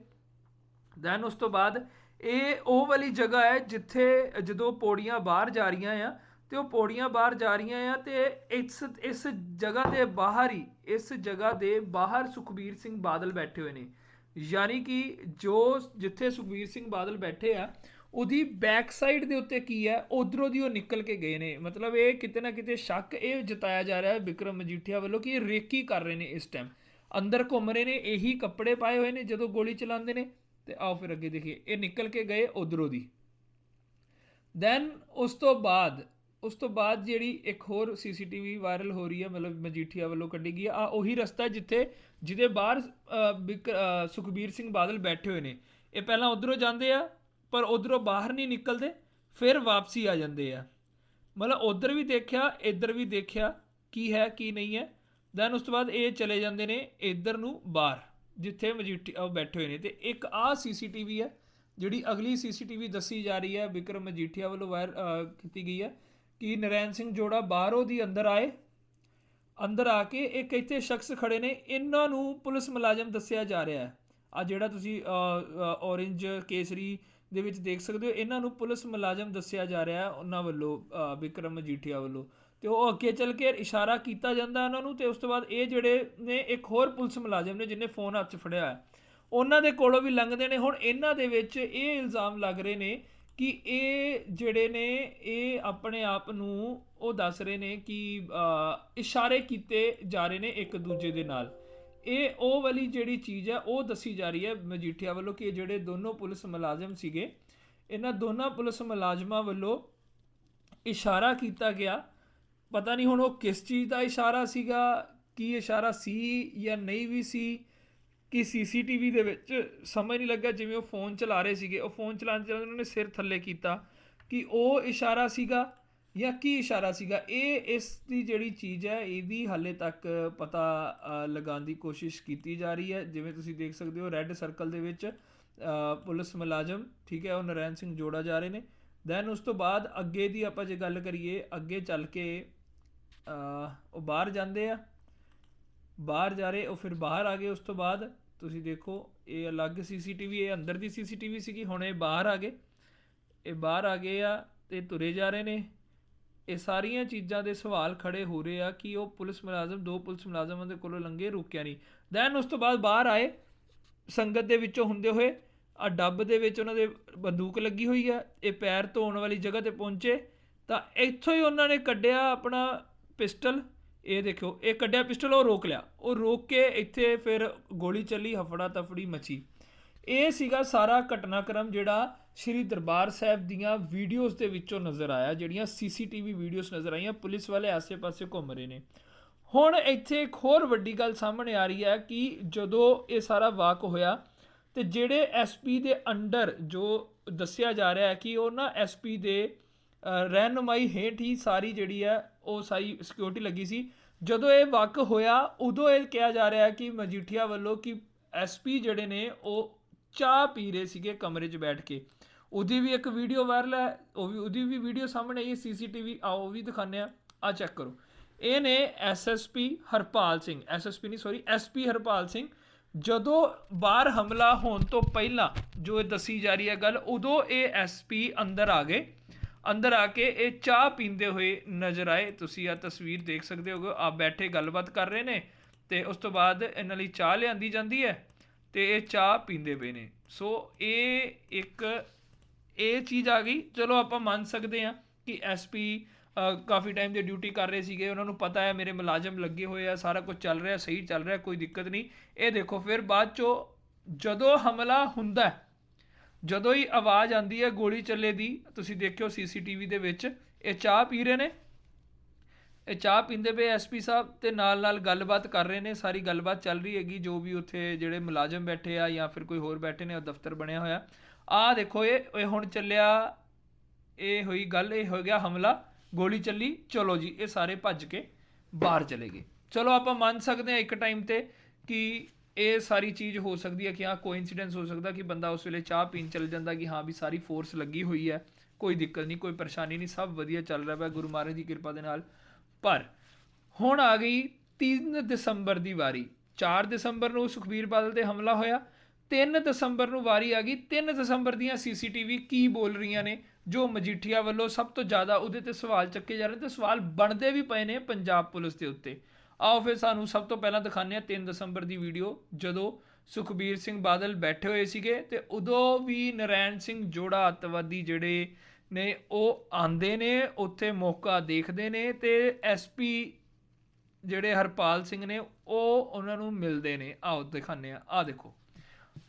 ਦੈਨ ਉਸ ਤੋਂ ਬਾਅਦ ਇਹ ਉਹ ਵਾਲੀ ਜਗ੍ਹਾ ਹੈ ਜਿੱਥੇ ਜਦੋਂ ਪੌੜੀਆਂ ਬਾਹਰ ਜਾ ਰਹੀਆਂ ਆ ਤੇ ਉਹ ਪੌੜੀਆਂ ਬਾਹਰ ਜਾ ਰਹੀਆਂ ਆ ਤੇ ਇਸ ਇਸ ਜਗ੍ਹਾ ਦੇ ਬਾਹਰ ਹੀ, ਇਸ ਜਗ੍ਹਾ ਦੇ ਬਾਹਰ ਸੁਖਬੀਰ ਸਿੰਘ ਬਾਦਲ ਬੈਠੇ ਹੋਏ ਨੇ। ਯਾਨੀ ਕਿ ਜੋ ਜਿੱਥੇ ਸੁਖਬੀਰ ਸਿੰਘ ਬਾਦਲ ਬੈਠੇ ਆ, ਉਹਦੀ ਬੈਕ ਸਾਈਡ ਦੇ ਉੱਤੇ ਕੀ ਹੈ ਉਧਰੋਂ ਦੀ ਉਹ ਨਿਕਲ ਕੇ ਗਏ ਨੇ। ਮਤਲਬ ਇਹ ਕਿਤੇ ਨਾ ਕਿਤੇ ਸ਼ੱਕ ਇਹ ਜਤਾਇਆ ਜਾ ਰਿਹਾ ਹੈ ਵਿਕਰਮ ਮਜੀਠੀਆ ਵੱਲੋਂ ਕਿ ਇਹ ਰੇਕੀ ਕਰ ਰਹੇ ਨੇ ਇਸ ਟਾਈਮ ਅੰਦਰ ਘੁੰਮ ਰਹੇ ਨੇ, ਇਹੀ ਕੱਪੜੇ ਪਾਏ ਹੋਏ ਨੇ, ਜਦੋਂ ਗੋਲੀ ਚਲਾਉਂਦੇ ਨੇ, ਤੇ ਆਓ ਫਿਰ ਅੱਗੇ ਦੇਖੀਏ। ਇਹ ਨਿਕਲ ਕੇ ਗਏ ਉਧਰੋਂ ਦੀ। ਦੈਨ ਉਸ ਤੋਂ ਬਾਅਦ ਉਸ ਤੋਂ ਬਾਅਦ ਜਿਹੜੀ ਇੱਕ ਹੋਰ ਸੀਸੀਟੀਵੀ ਵਾਇਰਲ ਹੋ ਰਹੀ ਹੈ ਮਤਲਬ ਮਜੀਠੀਆ ਵੱਲੋਂ ਕੱਢੀ ਗਈ ਆ ਉਹੀ ਰਸਤਾ ਜਿੱਥੇ ਜਿਹਦੇ ਬਾਹਰ ਅ, ਸੁਖਬੀਰ ਸਿੰਘ ਬਾਦਲ ਬੈਠੇ ਹੋਏ ਨੇ। ਇਹ ਪਹਿਲਾਂ ਉਧਰੋਂ ਜਾਂਦੇ ਆ ਪਰ ਉਧਰੋਂ ਬਾਹਰ ਨਹੀਂ ਨਿਕਲਦੇ ਫਿਰ ਵਾਪਸੀ ਆ ਜਾਂਦੇ ਆ। ਮਤਲਬ ਉਧਰ ਵੀ ਦੇਖਿਆ ਇੱਧਰ ਵੀ ਦੇਖਿਆ ਕੀ ਹੈ ਕੀ ਨਹੀਂ ਹੈ। ਦੈਨ ਉਸ ਤੋਂ ਬਾਅਦ ਇਹ ਚਲੇ ਜਾਂਦੇ ਨੇ ਇੱਧਰ ਨੂੰ ਬਾਹਰ ਜਿੱਥੇ ਮਜੀਠੀ ਉਹ ਬੈਠੇ ਹੋਏ ਨੇ। ਤੇ ਇੱਕ ਆ ਸੀਸੀਟੀਵੀ ਹੈ ਜਿਹੜੀ ਅਗਲੀ ਸੀਸੀਟੀਵੀ ਦੱਸੀ ਜਾ ਰਹੀ ਹੈ ਵਿਕਰਮ ਮਜੀਠੀਆ ਵੱਲੋਂ ਵਾਇਰ ਕੀਤੀ ਗਈ ਹੈ। ਕਿ ਨਰੈਣ ਸਿੰਘ ਜੋੜਾ ਬਾਹਰੋਂ ਦੀ ਅੰਦਰ ਆਏ। ਅੰਦਰ ਆ ਕੇ ਇੱਕ ਇੱਥੇ ਸ਼ਖਸ ਖੜੇ ਨੇ। ਇਹਨਾਂ ਨੂੰ ਪੁਲਿਸ ਮੁਲਾਜ਼ਮ ਦੱਸਿਆ ਜਾ ਰਿਹਾ ਹੈ। ਆ ਜਿਹੜਾ ਤੁਸੀਂ ਔਰੇਂਜ ਕੇਸਰੀ ਦੇ ਵਿੱਚ ਦੇਖ ਸਕਦੇ ਹੋ ਇਹਨਾਂ ਨੂੰ ਪੁਲਿਸ ਮੁਲਾਜ਼ਮ ਦੱਸਿਆ ਜਾ ਰਿਹਾ ਹੈ ਉਹਨਾਂ ਵੱਲੋਂ ਅ, ਵਿਕਰਮ ਮਜੀਠੀਆ ਵੱਲੋਂ। ਤੇ ਉਹ ਅੱਗੇ ਚੱਲ ਕੇ ਇਸ਼ਾਰਾ ਕੀਤਾ ਜਾਂਦਾ ਉਹਨਾਂ ਨੂੰ ਤੇ ਉਸ ਤੋਂ ਬਾਅਦ ਇਹ ਜਿਹੜੇ ਨੇ ਇੱਕ ਹੋਰ ਪੁਲਿਸ ਮੁਲਾਜ਼ਮ ਨੇ ਜਿਹਨੇ ਫੋਨ ਹੱਥ 'ਚ ਫੜਿਆ ਹੈ। ਉਹਨਾਂ ਦੇ ਕੋਲੋਂ ਵੀ ਲੰਘਦੇ ਨੇ। ਹੁਣ ਇਹਨਾਂ ਦੇ ਵਿੱਚ ਇਹ ਇਲਜ਼ਾਮ ਲੱਗ ਰਹੇ ਨੇ ਕਿ ਇਹ ਜਿਹੜੇ ਨੇ, ਇਹ ਆਪਣੇ ਆਪ ਨੂੰ ਉਹ ਦੱਸ ਰਹੇ ਨੇ ਕਿ ਇਸ਼ਾਰੇ ਕੀਤੇ ਜਾ ਰਹੇ ਨੇ ਇੱਕ ਦੂਜੇ ਦੇ ਨਾਲ। ਇਹ ਉਹ ਵਾਲੀ ਜਿਹੜੀ ਚੀਜ਼ ਹੈ, ਉਹ ਦੱਸੀ ਜਾ ਰਹੀ ਹੈ ਮਜੀਠੀਆ ਵੱਲੋਂ ਕਿ ਇਹ ਜਿਹੜੇ ਦੋਨੋਂ ਪੁਲਿਸ ਮੁਲਾਜ਼ਮ ਸੀਗੇ, ਇਹਨਾਂ ਦੋਨਾਂ ਪੁਲਿਸ ਮੁਲਾਜ਼ਮਾਂ ਵੱਲੋਂ ਇਸ਼ਾਰਾ ਕੀਤਾ ਗਿਆ। ਪਤਾ ਨਹੀਂ ਹੁਣ ਉਹ ਕਿਸ ਚੀਜ਼ ਦਾ ਇਸ਼ਾਰਾ ਸੀਗਾ, ਕੀ ਇਸ਼ਾਰਾ ਸੀ ਜਾਂ ਨਹੀਂ ਵੀ ਸੀ। ਕਿ ਸੀਸੀਟੀਵੀ ਦੇ ਵਿੱਚ ਸਮਝ ਨਹੀਂ ਲੱਗਾ ਜਿਵੇਂ ਉਹ ਫੋਨ ਚਲਾ ਰਹੇ ਸੀਗੇ। ਉਹ ਫੋਨ ਚਲਾਉਣ ਚਲਾਉਂਦੇ ਉਹਨਾਂ ਨੇ ਸਿਰ ਥੱਲੇ ਕੀਤਾ ਕਿ ਉਹ ਇਸ਼ਾਰਾ ਸੀਗਾ ਜਾਂ ਕੀ ਇਸ਼ਾਰਾ ਸੀਗਾ। ਇਹ ਇਸ ਦੀ ਜਿਹੜੀ ਚੀਜ਼ ਹੈ, ਇਹਦੀ ਹਾਲੇ ਤੱਕ ਪਤਾ ਲਗਾਉਣ ਦੀ ਕੋਸ਼ਿਸ਼ ਕੀਤੀ ਜਾ ਰਹੀ ਹੈ। ਜਿਵੇਂ ਤੁਸੀਂ ਦੇਖ ਸਕਦੇ ਹੋ, ਰੈੱਡ ਸਰਕਲ ਦੇ ਵਿੱਚ ਪੁਲਿਸ ਮੁਲਾਜ਼ਮ, ਠੀਕ ਹੈ, ਉਹ ਨਰੈਣ ਸਿੰਘ ਜੋੜਾ ਜਾ ਰਹੇ ਨੇ। ਦੈਨ ਉਸ ਤੋਂ ਬਾਅਦ ਅੱਗੇ ਦੀ ਆਪਾਂ ਜੇ ਗੱਲ ਕਰੀਏ, ਅੱਗੇ ਚੱਲ ਕੇ ਉਹ ਬਾਹਰ ਜਾਂਦੇ ਆ। ਬਾਹਰ ਜਾ ਰਹੇ, ਉਹ ਫਿਰ ਬਾਹਰ ਆ ਗਏ ਉਸ ਤੋਂ ਬਾਅਦ। ਤੁਸੀਂ ਦੇਖੋ, ਇਹ ਅਲੱਗ ਸੀਸੀਟੀਵੀ, ਇਹ ਅੰਦਰ ਦੀ ਸੀਸੀਟੀਵੀ ਸੀਗੀ, ਹੁਣ ਇਹ ਬਾਹਰ ਆ ਗਏ। ਇਹ ਬਾਹਰ ਆ ਗਏ ਆ ਤੇ ਤੁਰੇ ਜਾ ਰਹੇ ਨੇ। ਇਹ ਸਾਰੀਆਂ ਚੀਜ਼ਾਂ ਦੇ ਸਵਾਲ ਖੜੇ ਹੋ ਰਹੇ ਆ ਕਿ ਉਹ ਪੁਲਿਸ ਮੁਲਾਜ਼ਮ, ਦੋ ਪੁਲਿਸ ਮੁਲਾਜ਼ਮਾਂ ਦੇ ਕੋਲੋਂ ਲੰਘੇ, ਰੁਕਿਆ ਨਹੀਂ। ਦੈਨ ਉਸ ਤੋਂ ਬਾਅਦ ਬਾਹਰ ਆਏ, ਸੰਗਤ ਦੇ ਵਿੱਚੋਂ ਹੁੰਦੇ ਹੋਏ ਆ ਡੱਬ ਦੇ ਵਿੱਚ ਉਹਨਾਂ ਦੇ ਬੰਦੂਕ ਲੱਗੀ ਹੋਈ ਆ, ਇਹ ਪੈਰ ਧੋਣ ਵਾਲੀ ਜਗ੍ਹਾ ਤੇ ਪਹੁੰਚੇ, ਤਾਂ ਇੱਥੋਂ ਹੀ ਉਹਨਾਂ ਨੇ ਕੱਢਿਆ ਆਪਣਾ ਪਿਸਟਲ। ਇਹ ਦੇਖੋ ਇਹ ਕੱਢਿਆ ਪਿਸਟਲ, ਉਹ ਰੋਕ ਲਿਆ। ਉਹ ਰੋਕ ਕੇ ਇੱਥੇ ਫਿਰ ਗੋਲੀ ਚੱਲੀ ਹਫੜਾ ਤਫੜੀ ਮਚੀ। ਇਹ ਸੀਗਾ ਸਾਰਾ ਘਟਨਾਕ੍ਰਮ ਜਿਹੜਾ ਸ਼੍ਰੀ ਦਰਬਾਰ ਸਾਹਿਬ ਦੀਆਂ ਵੀਡੀਓਜ਼ ਦੇ ਵਿੱਚੋਂ ਨਜ਼ਰ ਆਇਆ, ਜਿਹੜੀਆਂ ਸੀਸੀਟੀਵੀ ਵੀਡੀਓਜ਼ ਨਜ਼ਰ ਆਈਆਂ, ਪੁਲਿਸ ਵਾਲੇ ਆਸੇ-ਪਾਸੇ ਘੁੰਮ ਰਹੇ ਨੇ। ਹੁਣ ਇੱਥੇ ਇੱਕ ਹੋਰ ਵੱਡੀ ਗੱਲ ਸਾਹਮਣੇ ਆ ਰਹੀ ਹੈ ਕਿ ਜਦੋਂ ਇਹ ਸਾਰਾ ਵਾਕ ਹੋਇਆ, ਤੇ ਜਿਹੜੇ ਐਸਪੀ ਦੇ ਅੰਡਰ ਜੋ ਦੱਸਿਆ ਜਾ ਰਿਹਾ ਹੈ ਕਿ ਉਹ ਨਾ ਐਸਪੀ ਦੇ ਰਹਿਨੁਮਾਈ ਹੇਠ ਹੀ ਸਾਰੀ ਜਿਹੜੀ ਹੈ, ਉਹ ਸਾਈ ਸਿਕਿਉਰਿਟੀ ਲੱਗੀ ਸੀ। ਜਦੋਂ ਇਹ ਵਕ ਹੋਇਆ, ਉਦੋਂ ਇਹ ਕਿਹਾ ਜਾ ਰਿਹਾ ਕਿ ਮਜੀਠੀਆ ਵੱਲੋਂ ਕਿ ਐਸਪੀ ਜਿਹੜੇ ਨੇ, ਉਹ ਚਾਹ ਪੀ ਰਹੇ ਸੀਗੇ ਕਮਰੇ 'ਚ ਬੈਠ ਕੇ। ਉਹਦੀ ਵੀ ਇੱਕ ਵੀਡੀਓ ਵਾਇਰਲ ਹੈ, ਉਹ ਵੀ, ਉਹਦੀ ਵੀ ਵੀਡੀਓ ਸਾਹਮਣੇ ਆਈ ਹੈ ਸੀਸੀਟੀਵੀ ਆਓ ਉਹ ਵੀ ਦਿਖਾਉਂਦੇ ਆ ਆ ਚੈੱਕ ਕਰੋ। ਇਹ ਨੇ ਐਸਐਸਪੀ ਹਰਪਾਲ ਸਿੰਘ ਐਸਐਸਪੀ ਨਹੀਂ ਸੌਰੀ ਐਸਪੀ ਹਰਪਾਲ ਸਿੰਘ, ਜਦੋਂ ਬਾਹਰ ਹਮਲਾ ਹੋਣ ਤੋਂ ਪਹਿਲਾਂ ਜੋ ਇਹ ਦੱਸੀ ਜਾ ਰਹੀ ਹੈ ਗੱਲ, ਉਦੋਂ ਇਹ ਐਸਪੀ ਅੰਦਰ ਆ ਗਏ। ਅੰਦਰ ਆ ਕੇ ਇਹ ਚਾਹ ਪੀਂਦੇ ਹੋਏ ਨਜ਼ਰ ਆਏ। ਤੁਸੀਂ ਆ ਤਸਵੀਰ ਦੇਖ ਸਕਦੇ ਹੋਗੇ। ਆ ਬੈਠੇ ਗੱਲਬਾਤ ਕਰ ਰਹੇ ਨੇ ਤੇ ਉਸ ਤੋਂ ਬਾਅਦ ਇਹਨਾਂ ਲਈ ਚਾਹ ਲਿਆਂਦੀ ਜਾਂਦੀ ਹੈ ਤੇ ਇਹ ਚਾਹ ਪੀਂਦੇ ਪਏ ਨੇ। ਸੋ ਇਹ ਇੱਕ ਇਹ ਚੀਜ਼ ਆ ਗਈ। ਚਲੋ ਆਪਾਂ ਮੰਨ ਸਕਦੇ ਹਾਂ ਕਿ ਐਸਪੀ ਕਾਫੀ ਟਾਈਮ ਦੇ ਡਿਊਟੀ ਕਰ ਰਹੇ ਸੀਗੇ। ਉਹਨਾਂ ਨੂੰ ਪਤਾ ਹੈ ਮੇਰੇ ਮੁਲਾਜ਼ਮ ਲੱਗੇ ਹੋਏ ਆ ਸਾਰਾ ਕੁਝ ਚੱਲ ਰਿਹਾ ਸਹੀ ਚੱਲ ਰਿਹਾ ਕੋਈ ਦਿੱਕਤ ਨਹੀਂ। ਇਹ ਦੇਖੋ ਫਿਰ ਬਾਅਦ ਚੋਂ ਜਦੋਂ ਹਮਲਾ ਹੁੰਦਾ ਹੈ, ਜਦੋਂ ਹੀ ਆਵਾਜ਼ ਆਂਦੀ ਹੈ ਗੋਲੀ ਚੱਲੇ ਦੀ, ਤੁਸੀਂ ਦੇਖਿਓ ਸੀਸੀਟੀਵੀ ਦੇ ਵਿੱਚ, ਇਹ ਚਾਹ ਪੀ ਰਹੇ ਨੇ। ਇਹ ਚਾਹ ਪੀਂਦੇ ਪਏ ਐਸਪੀ ਸਾਹਿਬ ਤੇ ਨਾਲ ਨਾਲ ਗੱਲਬਾਤ ਕਰ ਰਹੇ ਨੇ, ਸਾਰੀ ਗੱਲਬਾਤ ਚੱਲ ਰਹੀ ਹੈਗੀ, ਜੋ ਵੀ ਉੱਥੇ ਜਿਹੜੇ ਮੁਲਾਜ਼ਮ ਬੈਠੇ ਆ ਜਾਂ ਫਿਰ ਕੋਈ ਹੋਰ ਬੈਠੇ ਨੇ, ਉਹ ਦਫ਼ਤਰ ਬਣਿਆ ਹੋਇਆ। ਆਹ ਦੇਖੋ ਇਹ ਇਹ ਹੁਣ ਚੱਲਿਆ, ਇਹ ਹੋਈ ਗੱਲ, ਇਹ ਹੋ ਗਿਆ ਹਮਲਾ, ਗੋਲੀ ਚੱਲੀ, ਚਲੋ ਜੀ, ਇਹ ਸਾਰੇ ਭੱਜ ਕੇ ਬਾਹਰ ਚਲੇ ਗਏ। ਚਲੋ ਆਪਾਂ ਮੰਨ ਸਕਦੇ ਹਾਂ ਇੱਕ ਟਾਈਮ ਤੇ ਕਿ ਇਹ ਸਾਰੀ ਚੀਜ਼ ਹੋ ਸਕਦੀ ਹੈ ਕਿ ਹਾਂ ਕੋਇਨਸੀਡੈਂਸ ਹੋ ਸਕਦਾ ਕਿ ਬੰਦਾ ਉਸ ਵੇਲੇ ਚਾਹ ਪੀਣ ਚੱਲ ਜਾਂਦਾ ਕਿ ਹਾਂ ਵੀ ਸਾਰੀ ਫੋਰਸ ਲੱਗੀ ਹੋਈ ਹੈ। ਕੋਈ ਦਿੱਕਤ ਨਹੀਂ, ਕੋਈ ਪਰੇਸ਼ਾਨੀ ਨਹੀਂ, ਸਭ ਵਧੀਆ ਚੱਲ ਰਿਹਾ ਹੈ ਗੁਰੂ ਮਹਾਰਾਜ ਦੀ ਕਿਰਪਾ ਦੇ ਨਾਲ। ਪਰ ਹੁਣ ਆ ਗਈ 3 ਦਸੰਬਰ ਦੀ ਵਾਰੀ। 4 ਦਸੰਬਰ ਨੂੰ ਸੁਖਬੀਰ ਬਾਦਲ ਤੇ ਹਮਲਾ ਹੋਇਆ। 3 ਦਸੰਬਰ ਨੂੰ ਵਾਰੀ ਆ ਗਈ। 3 ਦਸੰਬਰ ਦੀਆਂ ਸੀਸੀਟੀਵੀ ਕੀ ਬੋਲ ਰਹੀਆਂ ਨੇ, ਜੋ ਮਜੀਠੀਆ ਵੱਲੋਂ ਸਭ ਤੋਂ ਜ਼ਿਆਦਾ ਉਹਦੇ ਤੇ ਸਵਾਲ ਚੱਕੇ ਜਾ ਰਹੇ ਤੇ ਸਵਾਲ ਬਣਦੇ ਵੀ ਪਏ ਨੇ ਪੰਜਾਬ ਪੁਲਿਸ ਦੇ ਉੱਤੇ। ਆਓ ਫਿਰ ਸਾਨੂੰ ਸਭ ਤੋਂ ਪਹਿਲਾਂ ਦਿਖਾਉਂਦੇ ਆ 3 ਦਸੰਬਰ ਦੀ ਵੀਡੀਓ, ਜਦੋਂ ਸੁਖਬੀਰ ਸਿੰਘ ਬਾਦਲ ਬੈਠੇ ਹੋਏ ਸੀਗੇ ਤੇ ਉਦੋਂ ਵੀ ਨਰੈਣ ਸਿੰਘ ਜੋੜਾ ਅੱਤਵਾਦੀ ਜਿਹੜੇ ਨੇ ਉਹ ਆਂਦੇ ਨੇ, ਉੱਥੇ ਮੌਕਾ ਦੇਖਦੇ ਨੇ ਤੇ ਐਸਪੀ ਜਿਹੜੇ ਹਰਪਾਲ ਸਿੰਘ ਨੇ ਉਹ ਉਹਨਾਂ ਨੂੰ ਮਿਲਦੇ ਨੇ। ਆਓ ਦਿਖਾਉਂਦੇ ਆ ਆ ਦੇਖੋ।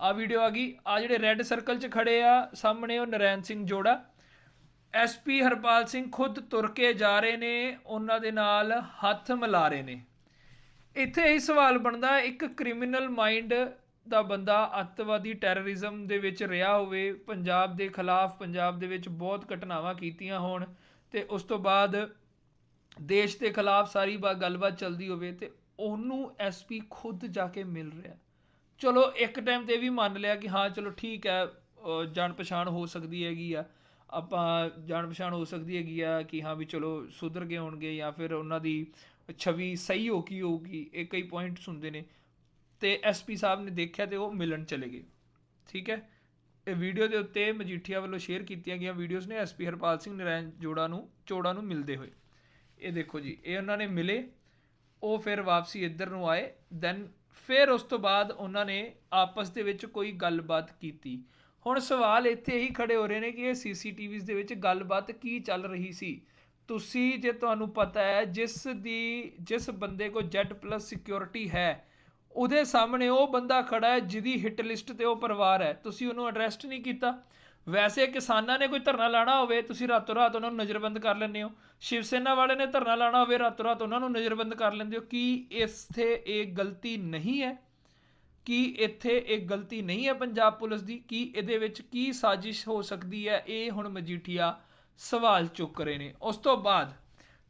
ਆ ਵੀਡੀਓ ਆ ਗਈ। ਆ ਜਿਹੜੇ ਰੈੱਡ ਸਰਕਲ 'ਚ ਖੜੇ ਆ, ਸਾਹਮਣੇ ਉਹ ਨਰੈਣ ਸਿੰਘ ਜੋੜਾ। ਐਸਪੀ ਹਰਪਾਲ ਸਿੰਘ ਖੁਦ ਤੁਰ ਕੇ ਜਾ ਰਹੇ ਨੇ, ਉਹਨਾਂ ਦੇ ਨਾਲ ਹੱਥ ਮਿਲਾ ਰਹੇ ਨੇ। ਇੱਥੇ ਇਹ ਸਵਾਲ ਬਣਦਾ, ਇੱਕ ਕ੍ਰਿਮੀਨਲ ਮਾਈਂਡ ਦਾ ਬੰਦਾ ਅੱਤਵਾਦੀ ਟੈਰਰਿਜ਼ਮ ਦੇ ਵਿੱਚ ਰਿਹਾ ਹੋਵੇ, ਪੰਜਾਬ ਦੇ ਖਿਲਾਫ ਪੰਜਾਬ ਦੇ ਵਿੱਚ ਬਹੁਤ ਘਟਨਾਵਾਂ ਕੀਤੀਆਂ ਹੋਣ ਤੇ ਉਸ ਤੋਂ ਬਾਅਦ ਦੇਸ਼ ਦੇ ਖਿਲਾਫ ਸਾਰੀ ਬਾ, ਗੱਲਬਾਤ ਚੱਲਦੀ ਹੋਵੇ ਤੇ ਉਹਨੂੰ ਐਸਪੀ ਖੁਦ ਜਾ ਕੇ ਮਿਲ ਰਿਹਾ। ਚਲੋ, ਇੱਕ ਟਾਈਮ ਤੇ ਇਹ ਵੀ ਮੰਨ ਲਿਆ ਕਿ ਹਾਂ, ਚਲੋ ਠੀਕ ਹੈ ਜਾਣ ਪਛਾਣ ਹੋ ਸਕਦੀ ਹੈਗੀ ਆ, ਆਪਾਂ ਜਾਣ ਪਛਾਣ ਹੋ ਸਕਦੀ ਹੈਗੀ ਆ ਕਿ ਹਾਂ ਵੀ ਚਲੋ ਸੁਧਰ ਗਏ ਹੋਣਗੇ ਜਾਂ ਫਿਰ ਉਹਨਾਂ ਦੀ ਛਵੀ ਸਹੀ ਹੋ ਕੀ ਹੋਊਗੀ, ਇਹ ਕਈ ਪੁਆਇੰਟਸ ਹੁੰਦੇ ਨੇ। ਤੇ ਐਸਪੀ ਸਾਹਿਬ ਨੇ ਦੇਖਿਆ ਤੇ ਉਹ ਮਿਲਣ ਚਲੇ ਗਏ। ਠੀਕ ਹੈ? ਇਹ ਵੀਡੀਓ ਦੇ ਉੱਤੇ ਮਜੀਠੀਆ ਵੱਲੋਂ ਸ਼ੇਅਰ ਕੀਤੀਆਂ ਗਈਆਂ ਵੀਡੀਓਜ਼ ਨੇ ਐਸਪੀ ਹਰਪਾਲ ਸਿੰਘ ਨਰੈਣ ਜੋੜਾ ਨੂੰ, ਚੋੜਾ ਨੂੰ ਮਿਲਦੇ ਹੋਏ। ਇਹ ਦੇਖੋ ਜੀ, ਇਹ ਉਹਨਾਂ ਨੇ ਮਿਲੇ, ਉਹ ਫਿਰ ਵਾਪਸੀ ਇੱਧਰ ਨੂੰ ਆਏ ਦੈਨ ਫਿਰ ਉਸ ਤੋਂ ਬਾਅਦ ਉਹਨਾਂ ਨੇ ਆਪਸ ਦੇ ਵਿੱਚ ਕੋਈ ਗੱਲਬਾਤ ਕੀਤੀ। ਹੁਣ ਸਵਾਲ ਇੱਥੇ ਹੀ ਖੜੇ ਹੋ ਰਹੇ ਨੇ ਕਿ ਇਹ ਸੀਸੀਟੀਵੀਜ਼ ਦੇ ਵਿੱਚ ਗੱਲਬਾਤ ਕੀ ਚੱਲ ਰਹੀ ਸੀ? ਤੁਸੀਂ ਜੇ ਤੁਹਾਨੂੰ ਪਤਾ ਹੈ, ਜਿਸ ਦੀ, ਜਿਸ ਬੰਦੇ ਕੋ ਪਲੱਸ ਸਿਕਿਉਰਿਟੀ ਹੈ, ਉਹਦੇ ਸਾਹਮਣੇ ਉਹ ਬੰਦਾ ਖੜਾ ਹੈ ਜਿਹਦੀ ਹਿੱਟ ਲਿਸਟ ਤੇ ਉਹ ਪਰਿਵਾਰ ਹੈ। ਤੁਸੀਂ ਉਹਨੂੰ ਅਡਰੈਸਟ ਨਹੀਂ ਕੀਤਾ। ਵੈਸੇ ਕਿਸਾਨਾਂ ਨੇ ਕੋਈ ਧਰਨਾ ਲਾਣਾ ਹੋਵੇ, ਤੁਸੀਂ ਰਾਤੋਂ ਰਾਤ ਉਹਨਾਂ ਨੂੰ ਨਜ਼ਰਬੰਦ ਕਰ ਲੈਂਦੇ ਹੋ। ਸ਼ਿਵ ਸੈਨਾ ਵਾਲੇ ਨੇ ਧਰਨਾ ਲਾਣਾ ਹੋਵੇ, ਰਾਤੋਂ ਰਾਤ ਉਹਨਾਂ ਨੂੰ ਨਜ਼ਰਬੰਦ ਕਰ ਲੈਂਦੇ ਹੋ। ਕੀ ਇੱਥੇ ਇਹ ਗਲਤੀ ਨਹੀਂ ਹੈ? ਕੀ ਇੱਥੇ ਇਹ ਗਲਤੀ ਨਹੀਂ ਹੈ ਪੰਜਾਬ ਪੁਲਿਸ ਦੀ? ਕੀ ਇਹਦੇ ਵਿੱਚ ਕੀ ਸਾਜ਼ਿਸ਼ ਹੋ ਸਕਦੀ ਹੈ? ਇਹ ਹੁਣ ਮਜੀਠੀਆ ਸਵਾਲ ਚੁੱਕ ਰਹੇ ਨੇ। ਉਸ ਤੋਂ ਬਾਅਦ,